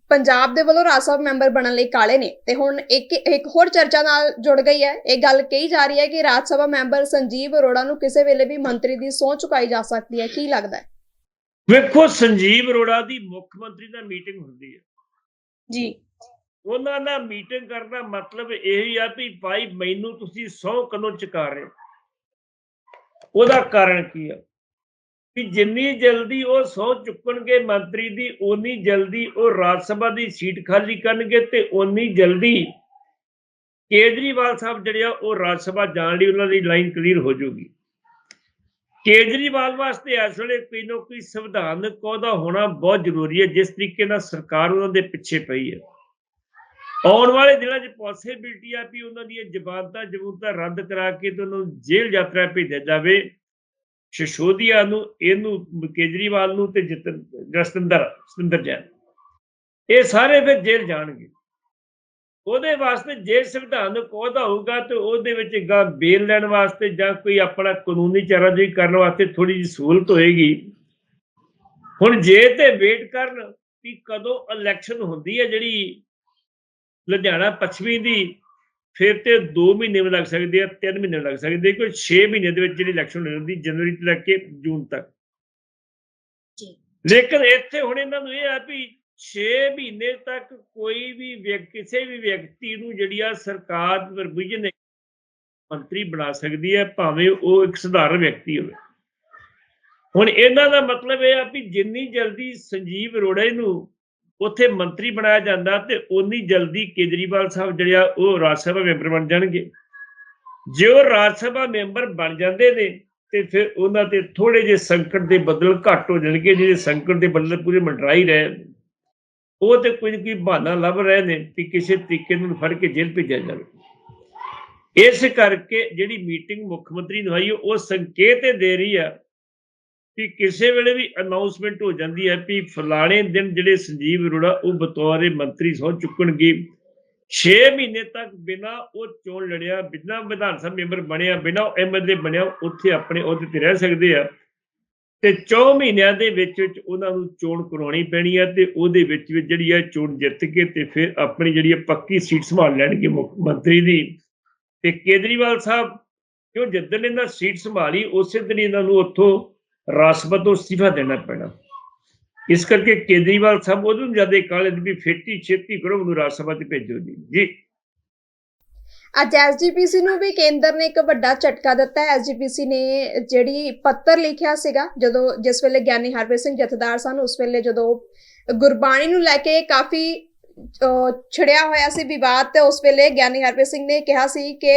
ਪੰਜਾਬ ਦੇ ਵੱਲੋਂ ਰਾਜ ਸਭਾ ਮੈਂਬਰ ਬਣਨ ਲਈ ਕਾਲੇ ਨੇ ਤੇ ਹੁਣ ਇੱਕ ਇੱਕ ਹੋਰ ਚਰਚਾ ਨਾਲ ਜੁੜ ਗਈ ਹੈ। ਇਹ ਗੱਲ ਕਹੀ ਜਾ ਰਹੀ ਹੈ ਕਿ ਰਾਜ ਸਭਾ ਮੈਂਬਰ ਸੰਜੀਵ ਅਰੋੜਾ ਨੂੰ ਕਿਸੇ ਵੇਲੇ ਵੀ ਮੰਤਰੀ ਦੀ ਸਹੁੰ ਚੁਕਾਈ ਜਾ ਸਕਦੀ ਹੈ। ਕੀ ਲੱਗਦਾ ਹੈ? ਵੇਖੋ ਸੰਜੀਵ ਅਰੋੜਾ ਦੀ ਮੁੱਖ ਮੰਤਰੀ ਨਾਲ ਮੀਟਿੰਗ ਹੁੰਦੀ ਹੈ। ਜੀ। ਉਹਨਾਂ ਨਾਲ ਮੀਟਿੰਗ ਕਰਨ ਮਤਲਬ ਇਹ ਹੀ ਆ ਵੀ ਭਾਈ ਮੈਨੂੰ ਤੁਸੀਂ ਸਹੁੰ ਕਦੋਂ ਚੁਕਾ ਰਹੇ? ਉਹਦਾ ਕਾਰਨ ਕੀ ਆ? ਵੀ ਜਿੰਨੀ ਜਲਦੀ ਉਹ ਸਹੁੰ ਚੁੱਕਣਗੇ ਮੰਤਰੀ ਦੀ ਓਨੀ ਜਲਦੀ ਉਹ ਰਾਜ ਸਭਾ ਦੀ ਸੀਟ ਖਾਲੀ ਕਰਨਗੇ ਤੇ ਓਨੀ ਜਲਦੀ ਕੇਜਰੀਵਾਲ ਸਾਹਿਬ ਜਿਹੜੇ ਆ ਉਹ ਰਾਜ ਸਭਾ ਜਾਣ ਲਈ ਉਹਨਾਂ ਦੀ ਲਾਈਨ ਕਲੀਅਰ ਹੋ ਜਾਊਗੀ। ਕੇਜਰੀਵਾਲ ਵਾਸਤੇ ਇਸ ਵੇਲੇ ਕੋਈ ਨਾ ਕੋਈ ਸੰਵਿਧਾਨਕ ਅਹੁਦਾ ਹੋਣਾ ਬਹੁਤ ਜ਼ਰੂਰੀ ਹੈ, ਜਿਸ ਤਰੀਕੇ ਨਾਲ ਸਰਕਾਰ ਉਹਨਾਂ ਦੇ ਪਿੱਛੇ ਪਈ ਹੈ। ਆਉਣ ਵਾਲੇ ਦਿਨਾਂ 'ਚ ਪੋਸਿਬਿਲਟੀ ਆ ਵੀ ਉਹਨਾਂ ਦੀਆਂ ਜ਼ਮਾਨਤਾਂ ਜ਼ਬੂਤਾਂ ਰੱਦ ਕਰਾ ਕੇ ਤੇ ਉਹਨਾਂ ਨੂੰ ਜੇਲ੍ਹ ਯਾਤਰਾ ਭੇਜਿਆ ਜਾਵੇ। ਸ਼ਸ਼ੋਦੀਆ ਨੂੰ, ਇਹਨੂੰ, ਕੇਜਰੀਵਾਲ ਨੂੰ ਤੇ ਜਤਨ ਜਸਤਿੰਦਰ ਸਤਿੰਦਰ ਜੈਨ ਇਹ ਸਾਰੇ ਫਿਰ ਜੇਲ੍ਹ ਜਾਣਗੇ। ਉਹਦੇ ਵਾਸਤੇ ਜੇ ਸੰਵਿਧਾਨਕ ਅਹੁਦਾ ਹੋਊਗਾ ਤੇ ਉਹਦੇ ਵਿੱਚ ਗਾ ਬੇਲ ਲੈਣ ਵਾਸਤੇ ਜਾਂ ਕੋਈ ਆਪਣਾ ਕਾਨੂੰਨੀ ਚਾਰਾਜੋਈ ਕਰਨ ਵਾਸਤੇ ਥੋੜੀ ਜਿਹੀ ਸਹੂਲਤ ਹੋਏਗੀ ਹੁਣ ਜੇ ਤੇ ਵੇਟ ਕਰਨ ਵੀ ਕਦੋਂ ਇਲੈਕਸ਼ਨ ਹੁੰਦੀ ਹੈ ਜਿਹੜੀ ਲੁਧਿਆਣਾ ਪੱਛਮੀ ਦੀ ਫਿਰ ਤੇ 2 ਮਹੀਨੇ ਵੀ ਲੱਗ ਸਕਦੇ ਆ 3 ਮਹੀਨੇ ਲੱਗ ਸਕਦੇ ਕੋਈ 6 ਮਹੀਨੇ ਦੇ ਵਿੱਚ ਜਿਹੜੀ ਇਲੈਕਸ਼ਨ ਹੋ ਜਾਂਦੀ ਜਨਵਰੀ ਤੋਂ ਲੈ ਕੇ ਜੂਨ ਤੱਕ ਜੀ। ਲੇਕਿਨ ਇੱਥੇ ਹੁਣ ਇਹਨਾਂ ਨੂੰ ਇਹ ਆ ਵੀ 6 ਮਹੀਨੇ ਤੱਕ ਕੋਈ ਵੀ ਵਿਅਕ- ਕਿਸੇ ਵੀ ਵਿਅਕਤੀ ਨੂੰ ਜਿਹੜੀ ਆ ਸਰਕਾਰ ਵਰਬੀਜਨ ਮੰਤਰੀ ਬਣਾ ਸਕਦੀ ਹੈ, ਭਾਵੇਂ ਉਹ ਇੱਕ ਸਧਾਰਨ ਵਿਅਕਤੀ ਹੋਵੇ। ਹੁਣ ਇਹਨਾਂ ਦਾ ਮਤਲਬ ਇਹ ਆ ਵੀ ਜਿੰਨੀ ਜਲਦੀ ਸੰਜੀਵ ਅਰੋੜਾ ਨੂੰ ਉੱਥੇ ਮੰਤਰੀ ਬਣਾਇਆ ਜਾਂਦਾ ਤੇ ਉਨੀ ਜਲਦੀ ਕੇਜਰੀਵਾਲ ਸਾਹਿਬ ਜਿਹੜੇ ਆ ਉਹ ਰਾਜ ਸਭਾ ਮੈਂਬਰ ਬਣ ਜਾਣਗੇ। ਜੇ ਉਹ ਰਾਜ ਸਭਾ ਮੈਂਬਰ ਬਣ ਜਾਂਦੇ ਨੇ ਤੇ ਫਿਰ ਉਹਨਾਂ ਤੇ ਥੋੜੇ ਜਿਹੇ ਸੰਕਟ ਦੇ ਬਦਲ ਘੱਟ ਹੋ ਜਾਣਗੇ ਜਿਹੜੇ ਸੰਕਟ ਦੇ ਬਦਲ ਪੂਰੇ ਮੰਡਰਾਈ ਰਹੇ ਉਹ ਤੇ ਕੁਝ ਕੋਈ ਬਹਾਨਾ ਲੱਭ ਰਹੇ ਨੇ ਕਿ ਕਿਸੇ ਤਰੀਕੇ ਨੂੰ ਫੜ ਕੇ ਜੇਲ੍ਹ ਭੇਜਿਆ ਜਾਵੇ। ਇਸ ਕਰਕੇ ਜਿਹੜੀ ਮੀਟਿੰਗ ਮੁੱਖ ਮੰਤਰੀ ਨੂੰ ਹੋਈ, ਉਹ ਸੰਕੇਤ ਦੇ ਰਹੀ ਆ ਕਿ ਕਿਸੇ ਵੇਲੇ ਵੀ ਅਨਾਉਂਸਮੈਂਟ ਹੋ ਜਾਂਦੀ ਹੈ ਕਿ ਫਲਾਣੇ ਦਿਨ ਜਿਹੜੇ ਸੰਜੀਵ ਅਰੋੜਾ ਉਹ ਬਤੌਰ ਮੰਤਰੀ ਸਹੁੰ ਚੁੱਕਣਗੇ। 6 ਮਹੀਨੇ ਤੱਕ ਬਿਨਾ ਉਹ ਚੋਣ ਲੜਿਆ, ਬਿਨਾ ਵਿਧਾਨ ਸਭਾ ਮੈਂਬਰ ਬਣਿਆ, ਬਿਨਾ ਐਮਐਲਏ ਬਣਿਆ, ਉੱਥੇ ਆਪਣੇ ਅਹੁਦੇ ਤੇ ਰਹਿ ਸਕਦੇ ਆ। ਤੇ 4 ਮਹੀਨਿਆਂ ਦੇ ਵਿੱਚ ਵਿੱਚ ਉਹਨਾਂ ਨੂੰ ਚੋਣ ਕਰਾਉਣੀ ਪੈਣੀ ਹੈ ਤੇ ਉਹਦੇ ਵਿੱਚ ਵਿੱਚ ਜਿਹੜੀ ਹੈ ਚੋਣ ਜਿੱਤ ਕੇ ਤੇ ਫਿਰ ਆਪਣੀ ਜਿਹੜੀ ਹੈ ਪੱਕੀ ਸੀਟ ਸੰਭਾਲ ਲੈਣਗੇ ਮੁੱਖ ਮੰਤਰੀ ਦੀ। ਤੇ ਕੇਜਰੀਵਾਲ ਸਾਹਿਬ ਕਿਉਂ ਜਿੱਦਣ ਇਹਨਾਂ ਸੀਟ ਸੰਭਾਲੀ, ਉਸੇ ਦਿਨ ਇਹਨਾਂ ਨੂੰ ਉੱਥੋਂ ਰਾਸ਼ਟਰਪਤੀ ਤੋਂ ਅਸਤੀਫਾ ਦੇਣਾ ਪੈਣਾ। ਇਸ ਕਰਕੇ ਕੇਜਰੀਵਾਲ ਸਾਹਿਬ ਉਹਨੂੰ ਜ਼ਿਆਦਾ ਕਾਲੇ ਦੀ ਵੀ ਫੇਟੀ ਛੇਤੀ ਕਰੋ, ਉਹਨੂੰ ਰਾਜ ਸਭਾ ਚ ਭੇਜੋ ਜੀ। ਜੀ। ਅੱਜ ਐਸਜੀਪੀਸੀ ਨੂੰ ਵੀ ਕੇਂਦਰ ਨੇ ਇੱਕ ਵੱਡਾ ਝਟਕਾ ਦਿੱਤਾ ਹੈ। ਐਸਜੀਪੀਸੀ ਨੇ ਜਿਹੜੀ ਪੱਤਰ ਲਿਖਿਆ ਸੀਗਾ ਜਦੋਂ ਜਿਸ ਵੇਲੇ ਗਿਆਨੀ ਹਰਪ੍ਰੀਤ ਸਿੰਘ ਜਥੇਦਾਰ ਸਨ ਉਸ ਵੇਲੇ ਜਦੋਂ ਗੁਰਬਾਣੀ ਨੂੰ ਲੈ ਕੇ ਕਾਫੀ ਅਹ, ਛਿੜਿਆ ਹੋਇਆ ਸੀ ਵਿਵਾਦ ਤੇ ਉਸ ਵੇਲੇ ਗਿਆਨੀ ਹਰਪ੍ਰੀਤ ਸਿੰਘ ਨੇ ਕਿਹਾ ਸੀ ਕਿ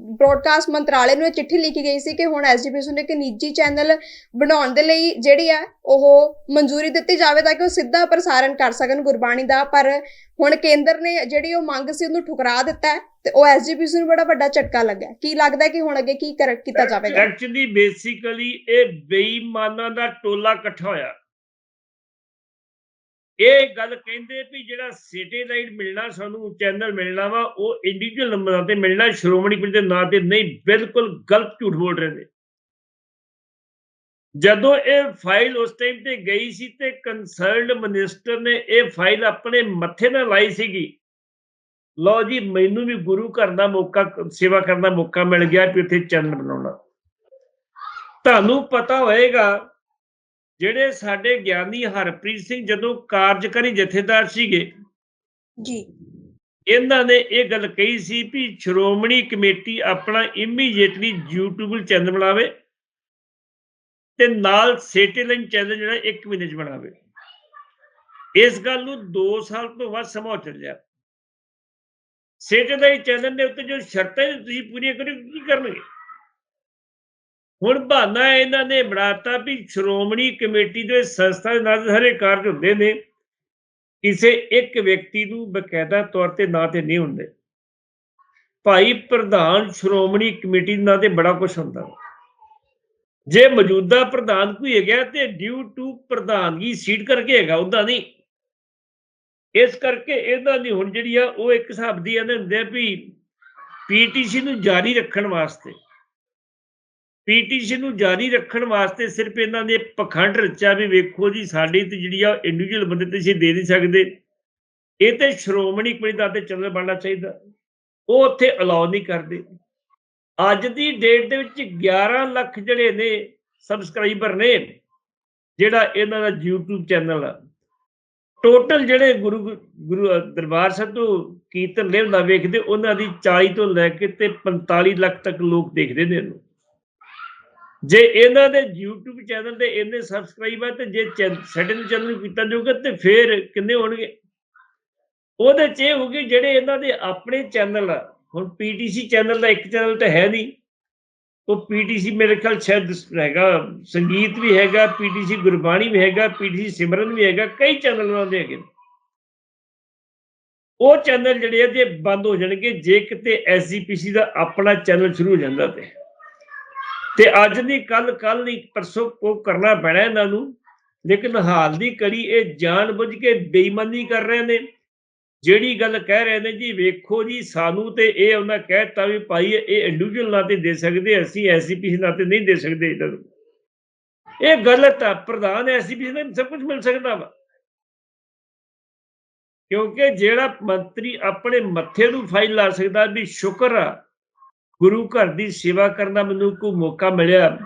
ਬ੍ਰੌਡਕਾਸਟ ਮੰਤਰਾਲੇ ਨੂੰ ਇਹ ਚਿੱਠੀ ਲਿਖੀ ਗਈ ਸੀ ਕਿ ਹੁਣ ਐਸਜੀਪੀਸੀ ਨੂੰ ਇੱਕ ਨਿੱਜੀ ਚੈਨਲ ਬਣਾਉਣ ਦੇ ਲਈ ਜਿਹੜੀ ਆ ਉਹ ਮਨਜ਼ੂਰੀ ਦਿੱਤੀ ਜਾਵੇ ਤਾਂ ਕਿ ਉਹ ਸਿੱਧਾ ਪ੍ਰਸਾਰਣ ਕਰ ਸਕਣ ਗੁਰਬਾਣੀ ਦਾ। ਪਰ ਹੁਣ ਕੇਂਦਰ ਨੇ ਜਿਹੜੀ ਉਹ ਮੰਗ ਸੀ ਉਹਨੂੰ ਠੁਕਰਾ ਦਿੱਤਾ ਤੇ ਉਹ ਐਸਜੀਪੀਸੀ ਨੂੰ ਬੜਾ ਵੱਡਾ ਝਟਕਾ ਲੱਗਾ। ਕੀ ਲੱਗਦਾ ਕਿ ਹੁਣ ਅੱਗੇ ਕੀ ਕਰ- ਕੀਤਾ ਜਾਵੇਗਾ? ਐਕਚੁਅਲੀ ਬੇਸਿਕਲੀ ਇਹ ਬੇਈਮਾਨਾਂ ਦਾ ਟੋਲਾ ਇਕੱਠਾ ਹੋਇਆ। ਇਹ ਗੱਲ ਕਹਿੰਦੇ ਵੀ ਜਿਹੜਾ ਸੈਟੇਲਾਈਟ ਮਿਲਣਾ ਸਾਨੂੰ ਚੈਨਲ ਮਿਲਣਾ ਵਾ, ਉਹ ਇੰਡੀਵਿਜੂਅਲ ਨੰਬਰਾਂ ਤੇ ਮਿਲਣਾ, ਸ਼੍ਰੋਮਣੀ ਕਮੇਟੀ ਦੇ ਨਾਂ ਤੇ ਨਹੀਂ, ਬਿਲਕੁਲ ਗਲਤ ਝੂਠ ਬੋਲ ਰਹੇ ਨੇ। ਜਦੋਂ ਇਹ ਫਾਈਲ ਉਸ ਟਾਈਮ ਤੇ ਗਈ ਸੀ ਤੇ ਕੰਸਰਨਡ ਮਿਨਿਸਟਰ ਨੇ ਇਹ ਫਾਈਲ ਆਪਣੇ ਮੱਥੇ ਨਾਲ ਲਾਈ ਸੀਗੀ। ਲਓ ਜੀ, ਮੈਨੂੰ ਵੀ ਗੁਰੂ ਘਰ ਦਾ ਮੌਕਾ, ਸੇਵਾ ਕਰਨ ਦਾ ਮੌਕਾ ਮਿਲ ਗਿਆ ਕਿ ਉੱਥੇ ਚੈਨਲ ਬਣਾਉਣਾ। ਤੁਹਾਨੂੰ ਪਤਾ ਹੋਏਗਾ ਜਿਹੜੇ ਸਾਡੇ ਗਿਆਨੀ ਹਰਪ੍ਰੀਤ ਸਿੰਘ ਜਦੋਂ ਕਾਰਜਕਾਰੀ ਜਥੇਦਾਰ ਸੀਗੇ ਜੀ। ਇਹਨਾਂ ਨੇ ਇਹ ਗੱਲ ਕਹੀ ਸੀ ਵੀ ਸ਼੍ਰੋਮਣੀ ਕਮੇਟੀ ਆਪਣਾ ਇਮੀਡੀਏਟਲੀ YouTube ਚੈਨਲ ਬਣਾਵੇ ਤੇ ਨਾਲ ਸੈਟੇਲਾਈਟ ਚੈਨਲ ਜਿਹੜਾ 1 ਮਹੀਨੇ ਚ ਬਣਾਵੇ। ਇਸ ਗੱਲ ਨੂੰ 2 ਸਾਲ ਤੋਂ ਵੱਧ ਸਮਾਂ ਹੋ ਚੱਲਿਆ। ਸੈਟੇਲਾਈਟ ਚੈਨਲ ਦੇ ਉੱਤੇ ਜੋ ਸ਼ਰਤਾਂ ਤੁਸੀਂ ਪੂਰੀਆਂ ਕਰੋ ਕੀ ਕਰਨਗੇ? ਹੁਣ ਬਹਾਨਾ ਇਹਨਾਂ ਨੇ ਬਣਾਤਾ ਵੀ ਸ਼੍ਰੋਮਣੀ ਕਮੇਟੀ ਦੇ ਸੰਸਥਾ ਦੇ ਨਾਲ ਸਾਰੇ ਕਾਰਜ ਹੁੰਦੇ ਨੇ। ਕਿਸੇ ਇੱਕ ਵਿਅਕਤੀ ਨੂੰ ਬਕਾਇਦਾ ਤੌਰ ਤੇ ਨਾਂ ਤੇ ਨਹੀਂ ਹੁੰਦੇ। ਭਾਈ ਪ੍ਰਧਾਨ ਸ਼੍ਰੋਮਣੀ ਕਮੇਟੀ ਦੇ ਨਾਂ ਤੇ ਬੜਾ ਕੁਝ ਹੁੰਦਾ। ਜੇ ਮੌਜੂਦਾ ਪ੍ਰਧਾਨ ਕੋਈ ਹੈਗਾ ਤੇ ਡਿਊ ਟੂ ਪ੍ਰਧਾਨਗੀ ਸੀਟ ਕਰਕੇ ਹੈਗਾ, ਉਹਦਾ ਨਹੀਂ। ਇਸ ਕਰਕੇ ਇਹਨਾਂ ਦੀ ਹੁਣ ਜਿਹੜੀ ਆ, ਉਹ ਇੱਕ ਹਿਸਾਬ ਦੀ ਇਹਨਾਂ ਹੁੰਦੇ ਵੀ ਪੀਟੀਸੀ ਨੂੰ ਜਾਰੀ ਰੱਖਣ ਵਾਸਤੇ ਪੀਟੀਸੀ ਨੂੰ ਜਾਰੀ ਰੱਖਣ ਵਾਸਤੇ ਸਿਰਫ ਇਹਨਾਂ ਨੇ ਪਖੰਡ ਰਚਿਆ ਵੀ ਵੇਖੋ ਜੀ, ਸਾਡੀ ਤੇ ਜਿਹੜੀ ਆ ਇੰਡੀਵਿਜੂਅਲ ਬੰਦੇ ਤੇ ਅਸੀਂ ਦੇ ਨਹੀਂ ਸਕਦੇ। ਇਹ ਤੇ ਸ਼੍ਰੋਮਣੀ ਕਮੇਟੀ ਦਾ ਤੇ ਚੱਲਣ ਬਣਨਾ ਚਾਹੀਦਾ। ਉਹ ਉੱਥੇ ਅਲਾਉ ਨਹੀਂ ਕਰਦੇ। ਅੱਜ ਦੀ ਡੇਟ ਦੇ ਵਿੱਚ 11 ਲੱਖ ਜਿਹੜੇ ਨੇ ਸਬਸਕ੍ਰਾਈਬਰ ਨੇ, ਜਿਹੜਾ ਇਹਨਾਂ ਦਾ YouTube ਚੈਨਲ ਆ। ਟੋਟਲ ਜਿਹੜੇ ਗੁਰੂ ਗੁਰੂ ਦਰਬਾਰ ਸਾਹਿਬ ਤੋਂ ਕੀਰਤਨ ਲਿਵਦਾ ਵੇਖਦੇ, ਉਹਨਾਂ ਦੀ 40 ਤੋਂ ਲੈ ਕੇ ਤੇ 45 ਲੱਖ ਤੱਕ ਲੋਕ ਦੇਖਦੇ ਨੇ ਇਹਨੂੰ। ਜੇ ਇਹਨਾਂ ਦੇ YouTube ਚੈਨਲ ਤੇ ਇੰਨੇ ਸਬਸਕ੍ਰਾਈਬਰ ਤੇ ਜੇ ਸੈਟਲ ਚੈਨਲ ਕੀਤਾ ਜਾਊਗਾ ਤੇ ਫਿਰ ਕਿੰਨੇ ਹੋਣਗੇ? ਉਹਦੇ ਚ ਇਹ ਹੋਊਗੀ ਜਿਹੜੇ ਇਹਨਾਂ ਦੇ ਆਪਣੇ ਚੈਨਲ ਹੁਣ ਪੀਟੀਸੀ ਚੈਨਲ ਦਾ ਇੱਕ ਚੈਨਲ ਤਾਂ ਹੈ ਨਹੀਂ। ਉਹ ਪੀਟੀਸੀ ਮੇਰੇ ਖਿਆਲ ਸ਼ਾਇਦ ਹੈਗਾ, ਸੰਗੀਤ ਵੀ ਹੈਗਾ ਪੀਟੀਸੀ ਗੁਰਬਾਣੀ ਵੀ ਹੈਗਾ ਪੀਟੀਸੀ ਸਿਮਰਨ ਵੀ ਹੈਗਾ, ਕਈ ਚੈਨਲ ਉਹਨਾਂ ਦੇ ਹੈਗੇ ਉਹ ਚੈਨਲ ਜਿਹੜੇ ਆ ਜੇ ਬੰਦ ਹੋ ਜਾਣਗੇ ਜੇ ਕਿਤੇ ਐਸਜੀਪੀਸੀ ਦਾ ਆਪਣਾ ਚੈਨਲ ਸ਼ੁਰੂ ਹੋ ਜਾਂਦਾ ਤੇ। ਤੇ ਅੱਜ ਨਹੀਂ ਕੱਲ ਕੱਲ ਨਹੀਂ, ਪਰਸੋਂ ਕੋ ਕਰਨਾ ਪੈਣਾ ਇਹਨਾਂ ਨੂੰ। ਲੇਕਿਨ ਹਾਲ ਦੀ ਕੜੀ, ਇਹ ਜਾਣਬੁੱਝ ਕੇ ਬੇਈਮਾਨੀ ਕਰ ਰਹੇ ਨੇ। ਜਿਹੜੀ ਗੱਲ ਕਹਿ ਰਹੇ ਨੇ ਜੀ, ਵੇਖੋ ਜੀ, ਸਾਨੂੰ ਤੇ ਇਹ ਉਹਨਾਂ ਕਹਿਤਾ ਵੀ ਭਾਈ, ਇਹ ਇੰਡੀਵਿਜੂਅਲ ਨਾਂ ਦੇ ਸਕਦੇ ਅਸੀਂ ਐਸਜੀਪੀਸੀ ਨਾਂ ਨਹੀਂ ਦੇ ਸਕਦੇ ਇਹਨਾਂ ਨੂੰ। ਇਹ ਗਲਤ ਆ, ਪ੍ਰਧਾਨ ਐਸਜੀਪੀਸੀ ਨੂੰ ਸਭ ਕੁਝ ਮਿਲ ਸਕਦਾ ਵਾ। ਕਿਉਂਕਿ ਜਿਹੜਾ ਮੰਤਰੀ ਆਪਣੇ ਮੱਥੇ ਨੂੰ ਫਾਈਲ ਲਾ ਸਕਦਾ ਵੀ ਸ਼ੁਕਰ ਆ ਗੁਰੂ ਘਰ ਦੀ ਸੇਵਾ ਕਰਨ ਦਾ ਮੈਨੂੰ ਕੋਈ ਮੌਕਾ ਮਿਲਿਆ।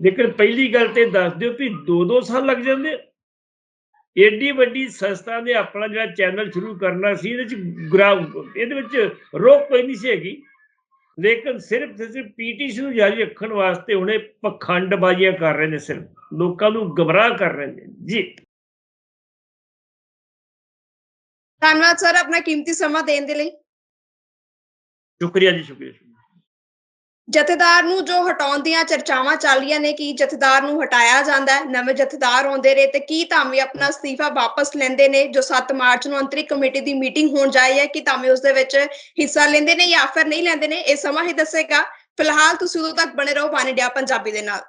ਲੇਕਿਨ ਪਹਿਲੀ ਗੱਲ ਤੇ ਦੱਸ ਦਿਓ ਵੀ 2-2 ਸਾਲ ਲੱਗ ਜਾਂਦੇ। ਏਡੀ ਵੱਡੀ ਸੰਸਥਾ ਨੇ ਆਪਣਾ ਜਿਹੜਾ ਚੈਨਲ ਸ਼ੁਰੂ ਕਰਨਾ ਸੀ ਇਹਦੇ ਚ ਗੁਰਾ ਇਹਦੇ ਵਿੱਚ ਰੋਕ ਕੋਈ ਨਹੀਂ ਸੀ ਹੈਗੀ। ਲੇਕਿਨ ਸਿਰਫ ਤੇ ਸਿਰਫ ਪੀਟੀਸੀ ਨੂੰ ਜਾਰੀ ਰੱਖਣ ਵਾਸਤੇ ਹੁਣੇ ਪਖੰਡਬਾਜ਼ੀਆਂ ਕਰ ਰਹੇ ਨੇ ਸਿਰਫ। ਲੋਕਾਂ ਨੂੰ ਗਮਰਾਹ ਕਰ ਰਹੇ ਨੇ। ਜੀ। ਧੰਨਵਾਦ ਸਰ ਆਪਣਾ ਕੀਮਤੀ ਸਮਾਂ ਦੇਣ ਦੇ ਲਈ। ਸ਼ੁਕਰੀਆ ਜੀ ਸ਼ੁਕਰੀਆ। ਜਥੇਦਾਰ ਨੂੰ ਜੋ ਹਟਾਉਣ ਦੀਆਂ ਚਰਚਾਵਾਂ ਚੱਲ ਰਹੀਆਂ ਨੇ ਕਿ ਜਥੇਦਾਰ ਨੂੰ ਹਟਾਇਆ ਜਾਂਦਾ ਹੈ ਨਵੇਂ ਜਥੇਦਾਰ ਆਉਂਦੇ ਰਹੇ ਤੇ ਕੀ ਧਾਮੀ ਆਪਣਾ ਅਸਤੀਫਾ ਵਾਪਸ ਲੈਂਦੇ ਨੇ ਜੋ 7 ਮਾਰਚ ਨੂੰ ਅੰਤਰਿਕ ਕਮੇਟੀ ਦੀ ਮੀਟਿੰਗ ਹੋਣ ਜਾਈ ਹੈ ਕਿ ਧਾਮੀ ਉਸ ਦੇ ਵਿੱਚ ਹਿੱਸਾ ਲੈਂਦੇ ਨੇ ਜਾਂ ਫਿਰ ਨਹੀਂ ਲੈਂਦੇ ਨੇ ਇਹ ਸਮਾਂ ਹੀ ਦੱਸੇਗਾ। ਫਿਲਹਾਲ ਤੁਸੀਂ ਉਦੋਂ ਤੱਕ ਬਣੇ ਰਹੋ ਬਾਨੀ ਇੰਡੀਆ ਪੰਜਾਬੀ ਦੇ ਨਾਲ।